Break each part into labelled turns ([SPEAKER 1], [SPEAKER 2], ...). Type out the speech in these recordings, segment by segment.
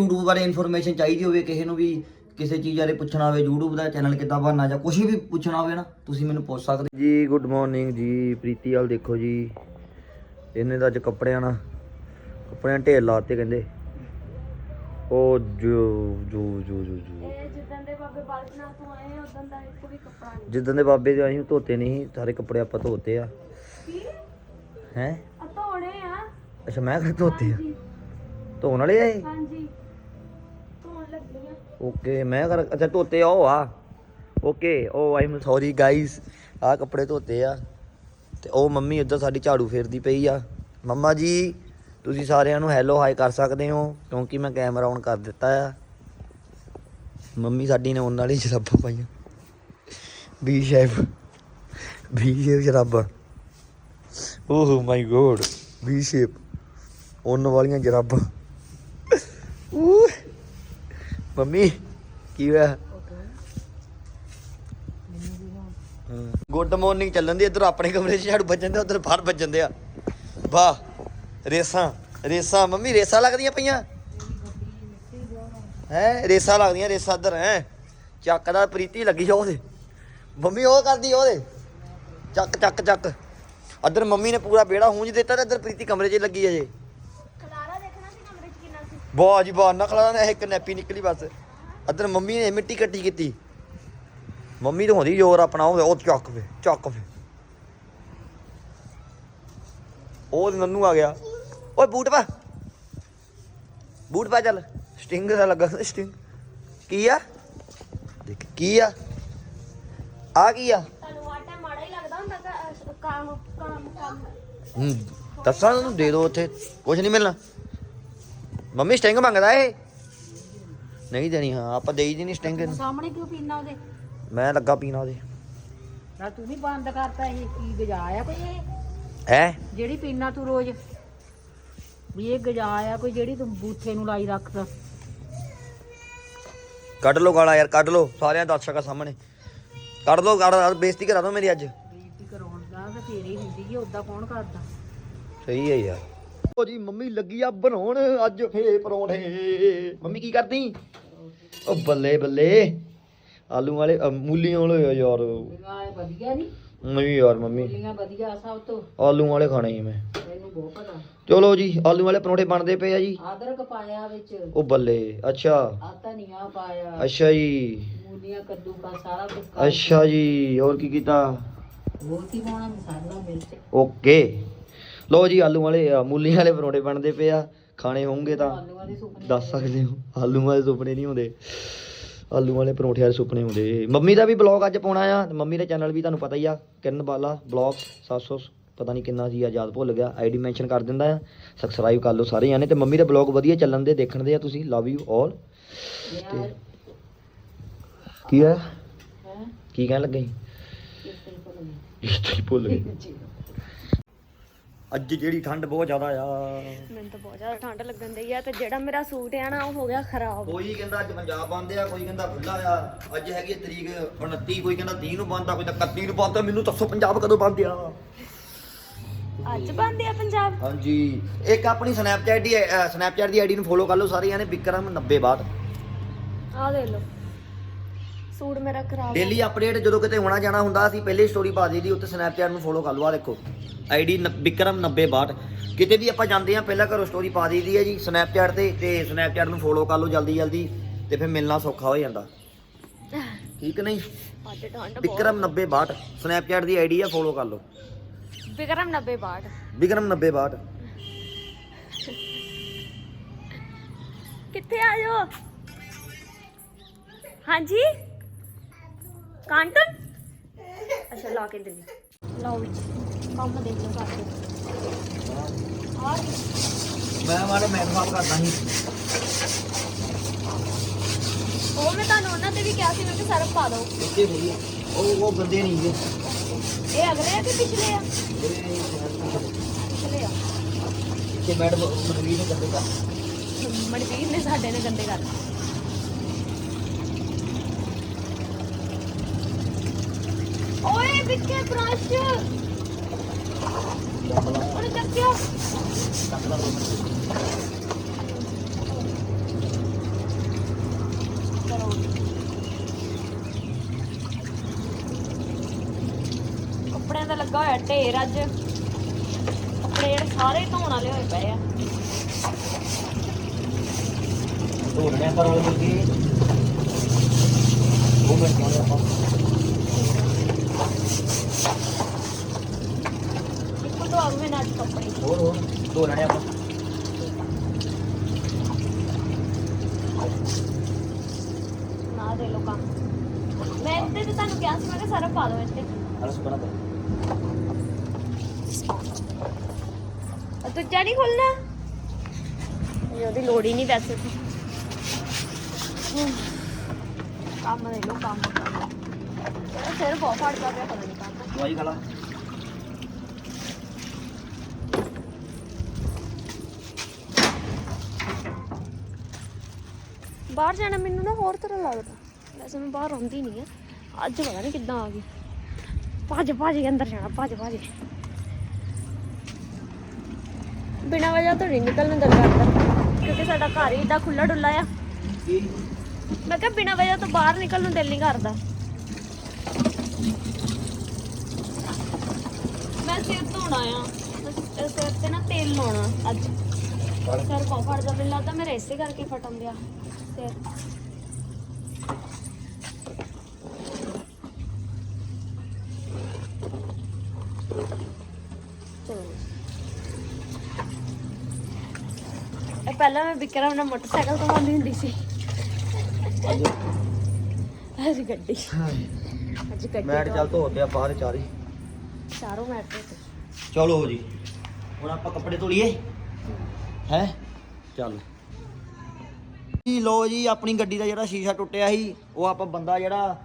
[SPEAKER 1] YouTube ਬਾਰੇ information ਚਾਹੀਦੀ ਹੋਵੇ ਕਿਸੇ ਨੂੰ ਵੀ ਕਿਸੇ ਚੀਜ਼ ਬਾਰੇ ਪੁੱਛਣਾ ਹੋਵੇ YouTube ਦਾ ਚੈਨਲ ਕਿੱਦਾਂ ਬਣਨਾ ਜਾਂ ਕੁਝ ਵੀ ਪੁੱਛਣਾ ਹੋਵੇ ਨਾ ਤੁਸੀਂ ਮੈਨੂੰ ਪੁੱਛ ਸਕਦੇ ਜੀ ਗੁੱਡ ਮਾਰਨਿੰਗ ਜੀ ਪ੍ਰੀਤੀ ਵਾਲ ਦੇਖੋ ਜੀ। ਇਹਨੇ ਤਾਂ ਅੱਜ ਕੱਪੜਿਆਂ ਨਾਲ ਕੱਪੜਿਆਂ ਢੇਰ ਲਾਤੇ ਕਹਿੰਦੇ। ਉਹ ਜੋ ਜੋ ਜੋ ਜੋ ਜੋ।
[SPEAKER 2] ਇਹ ਜਿੱਦਾਂ ਦੇ ਬਾਬੇ ਬਾਲਕਨਾਥ ਤੋਂ ਆਏ ਉਦੋਂ ਦਾ ਇੱਕ ਵੀ ਕੱਪੜਾ ਨਹੀਂ।
[SPEAKER 1] ਜਿੱਦਾਂ ਦੇ ਬਾਬੇ ਦੇ ਅਸੀਂ ਧੋਤੇ ਨਹੀਂ ਸੀ, ਸਾਰੇ ਕੱਪੜੇ ਆਪਾਂ ਧੋਤੇ ਆ।
[SPEAKER 2] ਕੀ?
[SPEAKER 1] ਹੈ?
[SPEAKER 2] ਆ ਧੋਣੇ ਆ।
[SPEAKER 1] ਅੱਛਾ ਮੈਂ ਕਿਹਾ ਧੋਤੇ ਆ। ਧੋਣ ਵਾਲੇ ਆ ਇਹ
[SPEAKER 2] ਹਾਂਜੀ।
[SPEAKER 1] ਓਕੇ ਮੈਂ ਕਰ ਅੱਛਾ, ਧੋਤੇ ਆ, ਉਹ ਆ। ਓਕੇ ਉਹ ਆਈ ਐਮ ਸੌਰੀ ਗਾਈਸ ਆ ਕੱਪੜੇ ਧੋਤੇ ਆ। ਤੇ ਉਹ ਮੰਮੀ ਉੱਧਰ ਸਾਡੀ ਝਾੜੂ ਫੇਰਦੀ ਪਈ ਆ। ਮੰਮਾ ਜੀ, ਤੁਸੀਂ ਸਾਰਿਆਂ ਨੂੰ ਹੈਲੋ ਹਾਈ ਕਰ ਸਕਦੇ ਹੋ, ਕਿਉਂਕਿ ਮੈਂ ਕੈਮਰਾ ਔਨ ਕਰ ਦਿੱਤਾ ਆ। ਮੰਮੀ ਸਾਡੀ ਨੇ ਉਹਨਾਂ ਵਾਲੀ ਜਰਾਬਾਂ ਪਾਈਆਂ। ਵੀ ਸ਼ੇਪ ਵੀ ਸ਼ੇਪ ਜਰਾਬਾਂ oh my God we shape ਉਹਨਾਂ ਵਾਲੀਆਂ ਜਰਾਬਾਂ। ਮੰਮੀ ਕੀ ਹੋਇਆ ਗੁੱਡ ਮਾਰਨਿੰਗ ਚੱਲਣ ਦੀ ਇਧਰ ਆਪਣੇ ਕਮਰੇ 'ਚ ਝਾੜੂ ਵੱਜਣ ਦੇ ਉਧਰ ਬਾਹਰ ਵੱਜਣ ਦੇ ਆ। ਵਾਹ ਰੇਸਾਂ ਰੇਸਾਂ ਮੰਮੀ ਰੇਸਾਂ ਲੱਗਦੀਆਂ ਪਈਆਂ। ਹੈ ਰੇਸਾਂ ਲੱਗਦੀਆਂ ਰੇਸਾਂ ਇਧਰ ਹੈ। ਚੱਕ ਦਾ ਪ੍ਰੀਤੀ ਲੱਗੀ ਉਹਦੇ। ਮੰਮੀ ਉਹ ਕਰਦੀ ਉਹਦੇ। ਚੱਕ ਚੱਕ ਚੱਕ। ਇਧਰ ਮੰਮੀ ਨੇ ਪੂਰਾ ਬੇੜਾ ਹੂੰਜ ਦਿੱਤਾ ਤੇ ਇਧਰ ਪ੍ਰੀਤੀ ਕਮਰੇ 'ਚ ਲੱਗੀ ਅਜੇ
[SPEAKER 2] ਖਲਾਰਾ ਦੇਖਣਾ ਸੀ ਕਮਰੇ 'ਚ ਕਿੰਨਾ ਸੀ
[SPEAKER 1] ਵਾਹ ਜੀ ਵਾਹ ਨਖਲਾ ਨੇ ਇੱਕ ਨੈਪੀ ਨਿਕਲੀ ਬਸ। ਅਦਰ ਮੰਮੀ ਨੇ ਮਿੱਟੀ ਕੱਟੀ ਕੀਤੀ। ਮੰਮੀ ਤਾਂ ਹੁੰਦੀ ਜ਼ੋਰ ਆਪਣਾ ਉਹ ਚੱਕ ਵੇ ਚੱਕ ਵੇ ਉਹ ਨੰਨੂ ਆ ਗਿਆ। ਓਏ ਬੂਟ ਪਾ। ਬੂਟ ਪਾ ਚੱਲ। ਸਟਿੰਗ ਦਾ ਲੱਗਾ ਸਟਿੰਗ। ਕੀ ਆ? ਦੇਖ ਕੀ ਆ? ਆ ਕੀ ਆ?
[SPEAKER 2] ਤੁਹਾਨੂੰ ਆਟਾ ਮਾੜਾ ਹੀ ਲੱਗਦਾ ਹੁੰਦਾ ਕਿ ਕੰਮ ਕੰਮ ਕੰਮ।
[SPEAKER 1] ਹੂੰ ਦੱਸਾਂ ਉਹਨੂੰ ਦੇ ਦੋ ਉੱਥੇ। ਕੁਝ ਨਹੀਂ ਮਿਲਣਾ। ਮੰਮੀ ਸਟਿੰਗ ਮੰਗਦਾ ਇਹ ਨਹੀਂ ਦੇਣੀ ਹਾਂ ਆਪਾਂ ਦੇਈ ਦੀ ਨਹੀਂ ਸਟਿੰਗ। ਇਹਨੂੰ
[SPEAKER 2] ਸਾਹਮਣੇ ਕਿਉਂ ਪੀਣਾ ਉਹਦੇ?
[SPEAKER 1] ਮੈਂ ਲੱਗਾ ਪੀਣਾ ਉਹਦੇ।
[SPEAKER 3] ਨਾ ਤੂੰ ਵੀ ਬੰਦ ਕਰਤਾ ਇਹ ਕੀ ਗਜਾ ਆ ਕੋਈ ਇਹ?
[SPEAKER 1] ਹੈ?
[SPEAKER 3] ਜਿਹੜੀ ਪੀਣਾ ਤੂੰ ਰੋਜ਼ ਵੀ ਇਹ ਗਜਾ ਆ ਕੋਈ ਜਿਹੜੀ ਤੂੰ ਬੂਥੇ ਨੂੰ ਲਾਈ ਰੱਖਦਾ
[SPEAKER 1] ਕੱਢ ਲੋ ਗਾਲਾਂ ਯਾਰ ਕੱਢ ਲੋ ਸਾਰਿਆਂ ਦਰਸ਼ਕਾਂ ਸਾਹਮਣੇ। ਕੱਢ ਲੋ ਗਾਲਾਂ ਬੇਇੱਜ਼ਤੀ ਕਰਾ ਦੋ ਮੇਰੀ ਅੱਜ।
[SPEAKER 3] ਬੇਇੱਜ਼ਤੀ ਕਰਾਉਣ ਦਾ ਤੇ ਹੀ ਹੁੰਦੀ ਕਿ ਉਦਾਂ ਕੌਣ ਕਰਦਾ?
[SPEAKER 1] ਸਹੀ ਹੈ ਯਾਰ। ਉਹ ਜੀ ਮੰਮੀ ਲੱਗੀ ਆ ਬਣਾਉਣ ਅੱਜ। ਫੇ ਪਰੌਂਠੇ। ਮੰਮੀ ਕੀ ਕਰਦੀ? ਉਹ ਬੱਲੇ ਬੱਲੇ ਆਲੂ ਵਾਲੇ ਅ, ਮੂਲੀਆਂ ਵਾਲੇ ਆ ਯਾਰ।
[SPEAKER 3] ਗਾਏ ਵਧੀਆ ਨਹੀਂ?
[SPEAKER 1] ਨਹੀਂ ਯਾਰ ਮੰਮੀ।
[SPEAKER 3] ਬੋਲੀਆਂ ਵਧੀਆ ਸਭ ਤੋਂ।
[SPEAKER 1] ਆਲੂ ਵਾਲੇ ਖਾਣੇ ਹੀ ਮੈਂ।
[SPEAKER 3] ਤੈਨੂੰ ਬਹੁਤ ਪਤਾ।
[SPEAKER 1] ਚਲੋ ਜੀ ਆਲੂ ਵਾਲੇ ਪਰੌਂਠੇ ਬਣਦੇ ਪਏ ਆ ਜੀ।
[SPEAKER 3] ਆਦਰਕ ਪਾਇਆ ਵਿੱਚ।
[SPEAKER 1] ਉਹ ਬੱਲੇ ਅੱਛਾ।
[SPEAKER 3] ਆ ਧਨੀਆ ਪਾਇਆ।
[SPEAKER 1] ਅੱਛਾ ਜੀ।
[SPEAKER 3] ਮੂਲੀਆਂ ਕੱਦੂ ਕਾ ਸਾਰਾ ਕੁਝ
[SPEAKER 1] ਅੱਛਾ ਜੀ ਹੋਰ ਕੀ ਕੀਤਾ?
[SPEAKER 3] ਬਹੁਤ ਹੀ ਪਾਉਣਾ? ਮਸਾਲਾ ਮਿਰਚ।
[SPEAKER 1] ਓਕੇ। ਲੋ ਜੀ ਆਲੂ ਵਾਲੇ ਅ, ਮੂਲੀ ਵਾਲੇ ਪਰੌਂਠੇ ਬਣਦੇ ਪਏ ਆ। ਖਾਣੇ ਹੋਣਗੇ ਤਾਂ ਦੱਸ ਸਕਦੇ ਹੋ। ਆਲੂ ਵਾਲੇ ਸੁਪਨੇ ਨਹੀਂ ਹੁੰਦੇ। ਆਲੂ ਵਾਲੇ ਪਰੌਂਠੇ ਵਾਲੇ ਸੁਪਨੇ ਹੁੰਦੇ। ਮੰਮੀ ਦਾ ਵੀ ਬਲੌਗ ਅੱਜ ਪਾਉਣਾ ਆ। ਤੇ ਮੰਮੀ ਦਾ ਚੈਨਲ ਵੀ ਤੁਹਾਨੂੰ ਪਤਾ ਹੀ ਆ। ਕਿਰਨ ਬਾਲਾ ਬਲੌਗ 700 ਪਤਾ ਨਹੀਂ ਕਿੰਨਾ ਸੀ ਆ ਯਾਦ ਭੁੱਲ ਗਿਆ। ਆਈਡੀ ਮੈਂਸ਼ਨ ਕਰ ਦਿੰਦਾ ਆ। ਸਬਸਕ੍ਰਾਈਬ ਕਰ ਲਓ ਸਾਰੇ ਜਾਣੇ। ਤੇ ਮੰਮੀ ਦਾ ਬਲੌਗ ਵਧੀਆ ਚੱਲਣ ਦੇ ਦੇਖਣ ਦੇ ਆ ਤੁਸੀਂ। ਲਵ ਯੂ ਆਲ
[SPEAKER 3] ਯਾਰ।
[SPEAKER 1] ਕੀ ਆ
[SPEAKER 3] ਹੈ?
[SPEAKER 1] ਕੀ ਕਹਿਣ ਲੱਗੇ?
[SPEAKER 3] ਭੁੱਲ
[SPEAKER 1] ਸੀ ਭੁੱਲ ਗਏ
[SPEAKER 3] ਗਈ
[SPEAKER 1] ਅੱਜ ਜਿਹੜੀ ਠੰਡ ਬਹੁਤ ਜ਼ਿਆਦਾ ਆ।
[SPEAKER 2] ਮੈਨੂੰ ਤਾਂ ਬਹੁਤ ਜ਼ਿਆਦਾ ਠੰਡ ਲੱਗਣ ਡਈ ਆ ਤੇ ਜਿਹੜਾ ਮੇਰਾ ਸੂਟ ਆ ਨਾ ਉਹ ਹੋ ਗਿਆ ਖਰਾਬ।
[SPEAKER 1] ਕੋਈ ਕਹਿੰਦਾ ਅੱਜ ਪੰਜਾਬ ਬੰਦ ਆ ਕੋਈ ਕਹਿੰਦਾ ਖੁੱਲਾ ਆ। ਅੱਜ ਹੈਗੀ ਆ ਤਰੀਕ 29 ਕੋਈ ਕਹਿੰਦਾ 30 ਨੂੰ ਬੰਦ ਆ ਕੋਈ ਤਾਂ 31 ਨੂੰ ਬੰਦ ਆ। ਮੈਨੂੰ ਦੱਸੋ ਪੰਜਾਬ ਕਦੋਂ ਬੰਦ ਆ?
[SPEAKER 2] ਅੱਜ ਬੰਦੇ ਆ ਪੰਜਾਬ?
[SPEAKER 1] ਹਾਂਜੀ। ਇੱਕ ਆਪਣੀ ਸਨੈਪਚੈਟ ਦੀ ਸਨੈਪਚੈਟ ਦੀ ਆਈਡੀ ਨੂੰ ਫੋਲੋ ਕਰ ਲਓ ਸਾਰੇ ਜਾਣੇ ਵਿਕਰਮ 9062
[SPEAKER 2] ਆ ਦੇ ਲਓ। ਸੂਟ ਮੇਰਾ ਖਰਾਬ
[SPEAKER 1] ਡੇਲੀ ਅਪਡੇਟ ਜਦੋਂ ਕਿਤੇ ਹੋਣਾ ਜਾਣਾ ਹੁੰਦਾ ਅਸੀਂ ਪਹਿਲੇ ਸਟੋਰੀ ਪਾ ਦਈਦੀ ਉੱਤੇ ਸਨੈਪਚੈਟ ਨੂੰ ਫੋਲੋ ਕਰ ਲਓ ਆ ਦੇਖੋ। ਆਈਡੀ ਵਿਕਰਮ 9062 ਕਿਤੇ ਵੀ ਆਪਾਂ ਜਾਂਦੇ ਆ ਪਹਿਲਾਂ ਘਰੋਂ ਸਟੋਰੀ ਪਾ ਦਈਦੀ ਹੈ ਜੀ ਸਨੈਪਚੈਟ ਤੇ ਤੇ ਸਨੈਪਚੈਟ ਨੂੰ ਫੋਲੋ ਕਰ ਲਓ ਜਲਦੀ ਜਲਦੀ ਤੇ ਫਿਰ ਮਿਲਣਾ ਸੌਖਾ ਹੋ ਜਾਂਦਾ। ਠੀਕ ਨਹੀਂ?
[SPEAKER 2] ਅੱਜ ਠੰਡ ਬਹੁਤ
[SPEAKER 1] ਵਿਕਰਮ 9062 ਸਨੈਪਚੈਟ ਦੀ ਆਈਡੀ ਆ ਫੋਲੋ ਕਰ ਲਓ।
[SPEAKER 2] ਵਿਕਰਮ 90 ਬਾਟ
[SPEAKER 1] ਵਿਕਰਮ 9062
[SPEAKER 2] ਕਿੱਥੇ ਆ ਜਾਓ ਹਾਂਜੀ? ਕਾਂਟਨ? ਅੱਛਾ ਲਾ ਕੇ ਦੇ ਲਓ ਵਿੱਚ ਕੰਮ ਦੇਖ ਲਓ ਕਰਦੇ ਆ
[SPEAKER 1] ਮੈਂ ਮਾਰੇ ਮੈਂ ਸਾਫ਼ ਕਰਦਾ ਸੀ।
[SPEAKER 2] ਉਹ ਮੈਂ ਤੁਹਾਨੂੰ ਉਹਨਾਂ ਤੇ ਵੀ ਕਿਹਾ ਸੀ ਮੈਂ ਕਿ ਸਰਫ ਪਾ ਦਿਓ।
[SPEAKER 1] ਇੱਥੇ ਹੋਈ ਉਹ ਉਹ ਬੰਦੇ ਨਹੀਂ ਗੇ।
[SPEAKER 2] ਇਹ ਅਗਲੇ ਆ ਕਿ ਪਿਛਲੇ ਆ? ਪਿਛਲੇ ਆ।
[SPEAKER 1] ਕਿ ਮੈਡਮ ਮਨਵੀਰ ਨੇ ਕਰਦੇਗਾ
[SPEAKER 2] ਮਨਵੀਰ ਨੇ ਸਾਡੇ ਨੇ ਗੰਦੇ ਕਰ ਓਏ ਬ੍ਰਸ਼ ਉਹਨੇ ਚੱਕਿਆ ਕੱਪੜਿਆਂ ਦਾ ਲੱਗਾ ਹੋਇਆ ਢੇਰ ਅੱਜ। ਕੱਪੜੇ ਜਿਹੜੇ ਸਾਰੇ ਧੋਣ ਵਾਲੇ ਹੋਏ ਪਏ ਆ।
[SPEAKER 1] ਧੋਣੇ ਪਰ ਉਹ ਮੁਰਗੀ ਉਹ ਮੈਂ ਕਹਿੰਦਾ ਆਪਾਂ
[SPEAKER 2] ਇੱਕੋ ਧੋ ਆਉਂ ਮੈਂ ਅੱਜ ਕੱਪੜੇ
[SPEAKER 1] ਹੋਰ ਹੋਰ ਧੋ ਲੈਣੇ ਆਪਾਂ
[SPEAKER 2] ਨਾ ਦੇ ਲੋ ਕੰਮ ਮੈਂ ਇੱਥੇ ਤੇ ਤੁਹਾਨੂੰ ਕਿਹਾ ਸੀ ਮੈਂ ਕਿ ਸਾਰਾ ਪਾ ਦੋ ਇੱਥੇ
[SPEAKER 1] ਅਰਸ ਬਣਾ ਦੋ
[SPEAKER 2] और तुझा नहीं खोलना ये ਉਹਦੀ ਲੋੜ ਹੀ ਨਹੀਂ ਵੈਸੇ ਤਾਂ ਕੰਮ ਦੇ ਲੋ ਕੰਮ ਤੇਰਾ ਸਿਰ ਬਹੁਤ ਫੜਦਾ ਪਿਆ ਪਤਾ ਨਹੀਂ ਕਾਹਤੋਂ
[SPEAKER 1] ਦਵਾਈ ਖਾ ਲਾ।
[SPEAKER 2] ਬਾਹਰ ਜਾਣਾ ਮੈਨੂੰ ਨਾ ਹੋਰ ਤਰ੍ਹਾਂ ਲੱਗਦਾ। ਵੈਸੇ ਮੈਂ ਬਾਹਰ ਆਉਂਦੀ ਨਹੀਂ ਆ। ਅੱਜ ਪਤਾ ਨਹੀਂ ਕਿੱਦਾਂ ਆ ਗਈ। ਭੱਜ ਭੱਜ ਕੇ ਅੰਦਰ ਜਾਣਾ ਭੱਜ ਭੱਜ ਬਿਨਾਂ ਵਜ੍ਹਾ ਤੋਂ ਨਹੀਂ ਨਿਕਲਣ ਦਿਲ ਕਰਦਾ ਕਿਉਂਕਿ ਸਾਡਾ ਘਰ ਹੀ ਏਡਾ ਖੁੱਲਾ ਡੁੱਲਾ ਆ ਮੈਂ ਕਿਹਾ ਬਿਨਾਂ ਵਜ੍ਹਾ ਤੋਂ ਬਾਹਰ ਨਿਕਲਣ ਨੂੰ ਦਿਲ ਨਹੀਂ ਕਰਦਾ ਮੈਂ ਸਿਰ ਧੋਣਾ ਆ ਮੈਂ ਸਿਰ ਤੇ ਨਾ ਤੇਲ ਲਾਉਣਾ ਅੱਜ। ਸਿਰ ਬਹੁਤ ਫੜਦਾ ਮੈਨੂੰ ਲੱਗਦਾ ਮੇਰਾ ਇਸੇ ਕਰਕੇ ਫਟਣ ਦਿਆ ਸਿਰ। ਚਲੋ। ਇਹ ਪਹਿਲਾਂ ਮੈਂ ਵਿਕਰਮ ਨਾਲ ਮੋਟਰਸਾਈਕਲ ਤੋਂ ਆਉਂਦੀ ਹੁੰਦੀ ਸੀ।
[SPEAKER 1] ਅੱਜ
[SPEAKER 2] ਗੱਡੀ। ਅੱਜ ਗੱਡੀ
[SPEAKER 1] ਮੈਟ
[SPEAKER 2] ਤੋਂ
[SPEAKER 1] ਚੱਲ ਧੋਤੇ ਆ ਬਾਹਰ ਚਾਰੀ।
[SPEAKER 2] ਚਾਰੋਂ ਮੈਟ ਤੇ
[SPEAKER 1] ਚਲੋ ਜੀ। ਹੁਣ ਆਪਾਂ ਕੱਪੜੇ ਧੋਲੀਏ। ਹੈ? ਚੱਲ। ਜੀ ਲੋ ਜੀ ਆਪਣੀ ਗੱਡੀ ਦਾ ਜਿਹੜਾ ਸ਼ੀਸ਼ਾ ਟੁੱਟਿਆ ਸੀ ਉਹ ਆਪਾਂ ਬੰਦਾ ਜਿਹੜਾ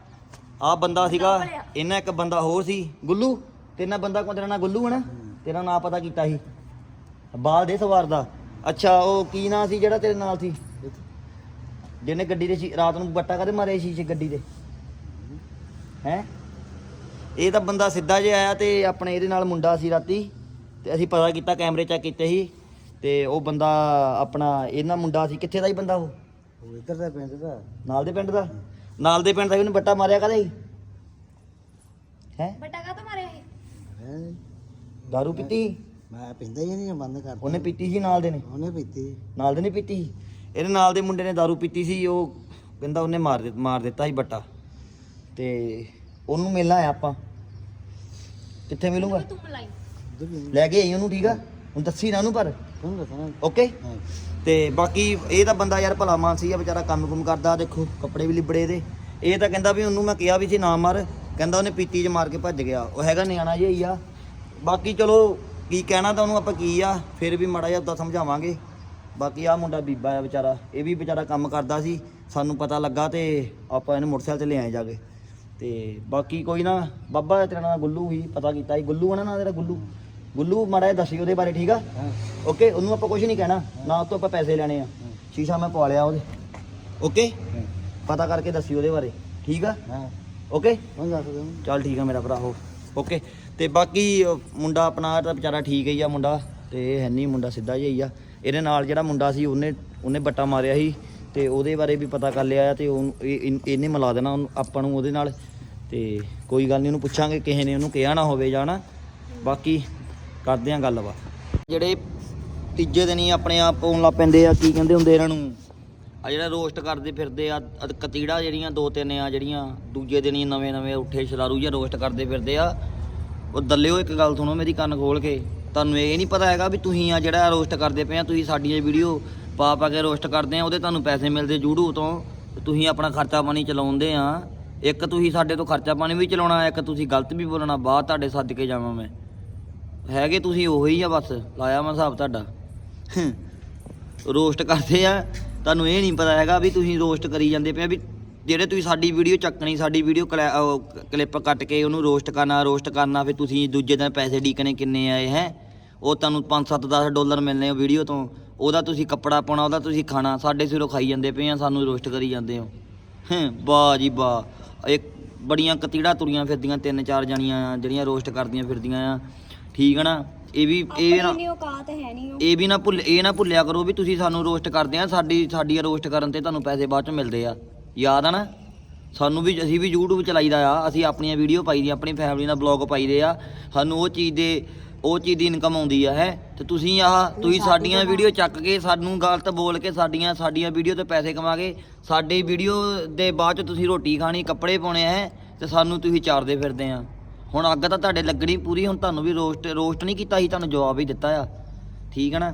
[SPEAKER 1] ਆ ਬੰਦਾ ਸੀਗਾ ਇਹਨਾਂ ਇੱਕ ਬੰਦਾ ਹੋਰ ਸੀ ਗੁੱਲੂ। ਤੇਰਾ ਬੰਦਾ ਕੋ ਤੇਰਾ ਨਾਂ ਗੁੱਲੂ ਹੈ ਨਾ? ਤੇਰਾ ਨਾਂ ਪਤਾ ਕੀਤਾ ਸੀ। ਬਾਲ ਦੇ ਸਵਾਰ ਦਾ। ਅੱਛਾ ਉਹ ਕੀ ਨਾਂ ਸੀ ਜਿਹੜਾ ਤੇਰੇ ਨਾਲ ਸੀ? ਜਿਹਨੇ ਗੱਡੀ ਦੇ ਰਾਤ ਨੂੰ ਬੱਟਾ ਕਦੇ ਮਾਰੇ ਸ਼ੀਸ਼ੇ ਗੱਡੀ ਦੇ? ਹੈ? ਇਹ ਤਾਂ ਬੰਦਾ ਸਿੱਧਾ ਜਿਹਾ ਆਇਆ ਤੇ ਆਪਣੇ ਇਹਦੇ ਨਾਲ ਮੁੰਡਾ ਸੀ ਰਾਤੀ ਤੇ ਅਸੀਂ ਪਤਾ ਕੀਤਾ ਕੈਮਰੇ ਚੈੱਕ ਕੀਤੇ ਸੀ ਤੇ ਉਹ ਬੰਦਾ ਆਪਣਾ ਇਹਨਾਂ ਮੁੰਡਾ ਸੀ ਕਿੱਥੇ ਦਾ ਹੀ ਬੰਦਾ ਉਹ?
[SPEAKER 4] ਉਹ ਇੱਧਰ ਦਾ ਪਿੰਡ ਦਾ।
[SPEAKER 1] ਨਾਲ ਦੇ ਪਿੰਡ ਦਾ? ਨਾਲ ਦੇ ਪਿੰਡ ਦਾ ਵੀ ਉਹਨੇ ਬੱਟਾ ਮਾਰਿਆ ਕਦੇ ਹੈ?
[SPEAKER 2] ਬਟਾ ਕਾ ਮਾਰਿਆ ਇਹ
[SPEAKER 4] ਹੈ?
[SPEAKER 1] ਦਾਰੂ ਪੀਤੀ?
[SPEAKER 4] ਮੈਂ ਪਿੰਦਾ ਹੀ ਨਹੀਂ ਬੰਦ ਕਰ
[SPEAKER 1] ਉਹਨੇ ਪੀਤੀ ਸੀ ਨਾਲ ਦੇ ਨੇ?
[SPEAKER 4] ਉਹਨੇ ਪੀਤੀ।
[SPEAKER 1] ਨਾਲ ਦੇ ਨੇ ਪੀਤੀ? ਸੀ ਇਹਦੇ ਨਾਲ ਦੇ ਮੁੰਡੇ ਨੇ ਦਾਰੂ ਪੀਤੀ ਸੀ ਉਹ ਕਹਿੰਦਾ ਉਹਨੇ ਮਾਰ ਦਿੱਤਾ ਮਾਰ ਦਿੱਤਾ ਸੀ ਬੱਟਾ ਤੇ ਉਹਨੂੰ ਮਿਲਣਾ ਆ ਆਪਾਂ। ਕਿੱਥੇ ਮਿਲੂਗਾ?
[SPEAKER 2] ਤੂੰ ਮਲਾਈ
[SPEAKER 1] ਲੈ ਕੇ ਆਈ ਉਹਨੂੰ ਠੀਕ ਆ? ਹੁਣ ਦੱਸੀ ਨਾ ਉਹਨੂੰ ਪਰ।
[SPEAKER 4] ਤੁਹਾਨੂੰ ਦੱਸਣਾ।
[SPEAKER 1] ਓਕੇ
[SPEAKER 4] ਹਾਂ।
[SPEAKER 1] ਤੇ ਬਾਕੀ ਇਹ ਤਾਂ ਬੰਦਾ ਯਾਰ ਭਲਾ ਮਾਨਸੀ ਆ ਵਿਚਾਰਾ ਕੰਮ ਕੁਮ ਕਰਦਾ ਦੇਖੋ ਕੱਪੜੇ ਵੀ ਲਿਬੜੇ ਇਹਦੇ ਇਹ ਤਾਂ ਕਹਿੰਦਾ ਵੀ ਉਹਨੂੰ ਮੈਂ ਕਿਹਾ ਵੀ ਸੀ ਨਾ ਮਾਰ। ਕਹਿੰਦਾ ਉਹਨੇ ਪੀਤੀ 'ਚ ਮਾਰ ਕੇ ਭੱਜ ਗਿਆ। ਉਹ ਹੈਗਾ ਨਿਆਣਾ ਜਿਹਾ ਹੀ ਆ। ਬਾਕੀ ਚਲੋ ਕੀ ਕਹਿਣਾ ਤਾਂ ਉਹਨੂੰ ਆਪਾਂ ਕੀ ਆ ਫਿਰ ਵੀ ਮਾੜਾ ਜਿਹਾ ਉਦਾਂ ਸਮਝਾਵਾਂਗੇ। ਬਾਕੀ ਆ ਮੁੰਡਾ ਬੀਬਾ ਆ ਵਿਚਾਰਾ। ਇਹ ਵੀ ਵਿਚਾਰਾ ਕੰਮ ਕਰਦਾ ਸੀ ਸਾਨੂੰ ਪਤਾ ਲੱਗਾ ਤੇ ਆਪਾਂ ਇਹਨੂੰ ਮੋਟਰਸਾਈਕਲ ਤੇ ਲਿਆਏ ਜਾ ਕੇ। ਤੇ ਬਾਕੀ ਕੋਈ ਨਾ ਬਾਬਾ ਤੇਰਾ ਨਾਂ ਗੁੱਲੂ ਹੀ ਪਤਾ ਕੀਤਾ ਸੀ। ਗੁੱਲੂ ਆ ਨਾ ਤੇਰਾ ਗੁੱਲੂ। ਗੁੱਲੂ ਮਾੜਾ ਜਿਹਾ ਦੱਸੀ ਉਹਦੇ ਬਾਰੇ ਠੀਕ ਆ? ਓਕੇ ਉਹਨੂੰ ਆਪਾਂ ਕੁਝ ਨਹੀਂ ਕਹਿਣਾ। ਨਾ ਉਹ ਤੋਂ ਆਪਾਂ ਪੈਸੇ ਲੈਣੇ ਆ। ਸ਼ੀਸ਼ਾ ਮੈਂ ਪਵਾ ਲਿਆ ਉਹਦੇ। ਓਕੇ ਪਤਾ ਕਰਕੇ ਦੱਸੀ ਉਹਦੇ ਬਾਰੇ। ਠੀਕ ਆ? ਓਕੇ
[SPEAKER 4] ਹੁਣ ਦੱਸ ਦੇ
[SPEAKER 1] ਚੱਲ ਠੀਕ ਆ ਮੇਰਾ ਭਰਾ ਹੋ। ਓਕੇ ਤੇ ਬਾਕੀ ਮੁੰਡਾ ਆਪਣਾ ਤਾਂ ਵਿਚਾਰਾ ਠੀਕ ਹੀ ਆ ਮੁੰਡਾ। ਤੇ ਇਹ ਹੈ ਨਹੀਂ ਮੁੰਡਾ ਸਿੱਧਾ ਜਿਹਾ ਹੀ ਆ। ਇਹਦੇ ਨਾਲ ਜਿਹੜਾ ਮੁੰਡਾ ਸੀ ਉਹਨੇ ਉਹਨੇ ਬੱਟਾ ਮਾਰਿਆ ਸੀ। ਤੇ ਉਹਦੇ ਬਾਰੇ ਵੀ ਪਤਾ ਕਰ ਲਿਆ ਆ ਤੇ ਉਹ ਇਹ- ਇਹਨੇ ਮਿਲਾ ਦੇਣਾ ਉਹਨੂੰ- ਆਪਾਂ ਨੂੰ ਉਹਦੇ ਨਾਲ। ਤੇ ਕੋਈ ਗੱਲ ਨਹੀਂ ਉਹਨੂੰ ਪੁੱਛਾਂਗੇ, ਕਿਸੇ ਨੇ ਉਹਨੂੰ ਕਿਹਾ ਨਾ ਹੋਵੇ ਜਾਣਾ ਬਾਕੀ ਕਰਦੇ ਆ ਗੱਲਬਾਤ। ਜਿਹੜੇ ਤੀਜੇ ਦਿਨ ਹੀ ਆਪਣੇ ਆਪ ਪਾਉਣ ਲੱਗ ਪੈਂਦੇ ਆ, ਕੀ ਕਹਿੰਦੇ ਹੁੰਦੇ ਇਹਨਾਂ ਨੂੰ? ਆ ਜਿਹੜਾ ਰੋਸਟ ਕਰਦੇ ਫਿਰਦੇ ਆ ਕਤੀੜਾ ਜਿਹੜੀਆਂ ਦੋ ਤਿੰਨ ਆ ਜਿਹੜੀਆਂ, ਦੂਜੇ ਦਿਨ ਹੀ ਨਵੇਂ ਨਵੇਂ ਉੱਠੇ ਸ਼ਰਾਰੂ ਜਾਂ ਰੋਸਟ ਕਰਦੇ ਫਿਰਦੇ ਆ। ਉਹ ਦੱਲਿਓ ਇੱਕ ਗੱਲ ਸੁਣੋ ਮੇਰੀ ਕੰਨ ਖੋਲ ਕੇ। ਤੁਹਾਨੂੰ ਇਹ ਨਹੀਂ ਪਤਾ ਹੈਗਾ ਵੀ ਤੁਸੀਂ ਆ ਜਿਹੜਾ ਰੋਸਟ ਕਰਦੇ ਪਏ ਆ, ਤੁਸੀਂ ਸਾਡੀਆਂ ਵੀਡੀਓ ਪਾ ਪਾ ਕੇ ਰੋਸਟ ਕਰਦੇ ਆ, ਉਹਦੇ ਤੁਹਾਨੂੰ ਪੈਸੇ ਮਿਲਦੇ YouTube ਤੋਂ। ਤੁਸੀਂ ਆਪਣਾ ਖਰਚਾ ਪਾਣੀ ਚਲਾਉਂਦੇ ਆ। ਇੱਕ ਤੁਸੀਂ ਸਾਡੇ ਤੋਂ ਖਰਚਾ ਪਾਣੀ ਵੀ ਚਲਾਉਣਾ, ਇੱਕ ਤੁਸੀਂ ਗਲਤ ਵੀ ਬੋਲਣਾ, ਬਾਅਦ ਤੁਹਾਡੇ ਸੱਦ ਕੇ ਜਾਵਾਂ ਮੈਂ। ਹੈਗੇ ਤੁਸੀਂ ਉਹੀ ਆ ਬਸ, ਲਾਇਆ ਮੈਂ ਹਿਸਾਬ ਤੁਹਾਡਾ। ਰੋਸਟ ਕਰਦੇ ਆ। ਤੁਹਾਨੂੰ ਇਹ ਨਹੀਂ ਪਤਾ ਹੈਗਾ ਵੀ ਤੁਸੀਂ ਰੋਸਟ ਕਰੀ ਜਾਂਦੇ ਪਏ ਆ ਵੀ ਜਿਹੜੇ ਤੁਸੀਂ ਸਾਡੀ ਵੀਡੀਓ ਚੱਕਣੀ, ਸਾਡੀ ਵੀਡੀਓ ਕਲਿੱਪ ਕੱਟ ਕੇ ਉਹਨੂੰ ਰੋਸਟ ਕਰਨਾ ਰੋਸਟ ਕਰਨਾ, ਫਿਰ ਤੁਸੀਂ ਦੂਜੇ ਦਿਨ ਪੈਸੇ ਡੀਕਣੇ ਕਿੰਨੇ ਆਏ ਹੈ? ਉਹ ਤੁਹਾਨੂੰ 5 7 10 ਡਾਲਰ ਮਿਲਨੇ ਉਹ ਵੀਡੀਓ ਤੋਂ। ਉਹਦਾ ਤੁਸੀਂ ਕੱਪੜਾ ਪਾਉਣਾ ਉਹਦਾ ਤੁਸੀਂ ਖਾਣਾ ਸਾਡੇ ਸਿਰੋਂ ਖਾਈ ਜਾਂਦੇ ਪਏ ਆ ਸਾਨੂੰ ਰੋਸਟ ਕਰੀ ਜਾਂਦੇ ਹੋ। ਹੈਂ ਵਾਹ ਜੀ ਵਾਹ। ਇੱਕ ਬੜੀਆਂ ਕਤੀੜਾ ਤੁਰੀਆਂ ਫਿਰਦੀਆਂ ਤਿੰਨ ਚਾਰ ਜਣੀਆਂ ਜਿਹੜੀਆਂ ਰੋਸਟ ਕਰਦੀਆਂ ਫਿਰਦੀਆਂ ਆ। ਠੀਕ ਹੈ ਨਾ? ਇਹ ਵੀ ਇਹ ਨਾ
[SPEAKER 2] ਆਪਣੀ ਔਕਾਤ ਹੈ ਨਹੀਂ ਉਹ।
[SPEAKER 1] ਇਹ ਵੀ ਨਾ ਭੁੱਲ ਇਹ ਨਾ ਭੁੱਲਿਆ ਕਰੋ ਵੀ ਤੁਸੀਂ ਸਾਨੂੰ ਰੋਸਟ ਕਰਦੇ ਆ ਸਾਡੀ ਸਾਡੀ ਰੋਸਟ ਕਰਨ ਤੇ ਤੁਹਾਨੂੰ ਪੈਸੇ ਬਾਅਦ ਚ ਮਿਲਦੇ ਆ। ਯਾਦ ਆ ਨਾ? ਸਾਨੂੰ ਵੀ ਅਸੀਂ ਵੀ YouTube ਚਲਾਈਦਾ ਆ ਅਸੀਂ ਆਪਣੀਆਂ ਵੀਡੀਓ ਪਾਈਦੀਆਂ ਆਪਣੀ ਫੈਮਿਲੀ ਨਾਲ ਬਲੌਗ ਪਾਈਦੇ ਆ। ਸਾਨੂੰ ਉਹ ਚੀਜ਼ ਦੇ ਉਹ ਚੀਜ਼ ਦੀ ਇਨਕਮ ਆਉਂਦੀ ਆ ਹੈ? ਤੇ ਤੁਸੀਂ ਆਹ ਤੁਸੀਂ ਸਾਡੀਆਂ ਵੀਡੀਓ ਚੱਕ ਕੇ ਸਾਨੂੰ ਗਲਤ ਬੋਲ ਕੇ ਸਾਡੀਆਂ ਸਾਡੀਆਂ ਵੀਡੀਓ ਤੇ ਪੈਸੇ ਕਮਾ ਕੇ ਸਾਡੀ ਵੀਡੀਓ ਦੇ ਬਾਅਦ ਚ ਤੁਸੀਂ ਰੋਟੀ ਖਾਣੀ ਕੱਪੜੇ ਪਾਉਣੇ ਹੈ? ਤੇ ਸਾਨੂੰ ਤੁਸੀਂ ਚਾਰਦੇ ਫਿਰਦੇ ਆ। ਹੁਣ ਅੱਗ ਤਾਂ ਤੁਹਾਡੇ ਲੱਗਣੀ ਪੂਰੀ ਹੁਣ ਤੁਹਾਨੂੰ ਵੀ ਰੋਸਟ ਰੋਸਟ ਨਹੀਂ ਕੀਤਾ ਸੀ ਤੁਹਾਨੂੰ ਜਵਾਬ ਹੀ ਦਿੱਤਾ ਆ। ਠੀਕ ਹੈ ਨਾ?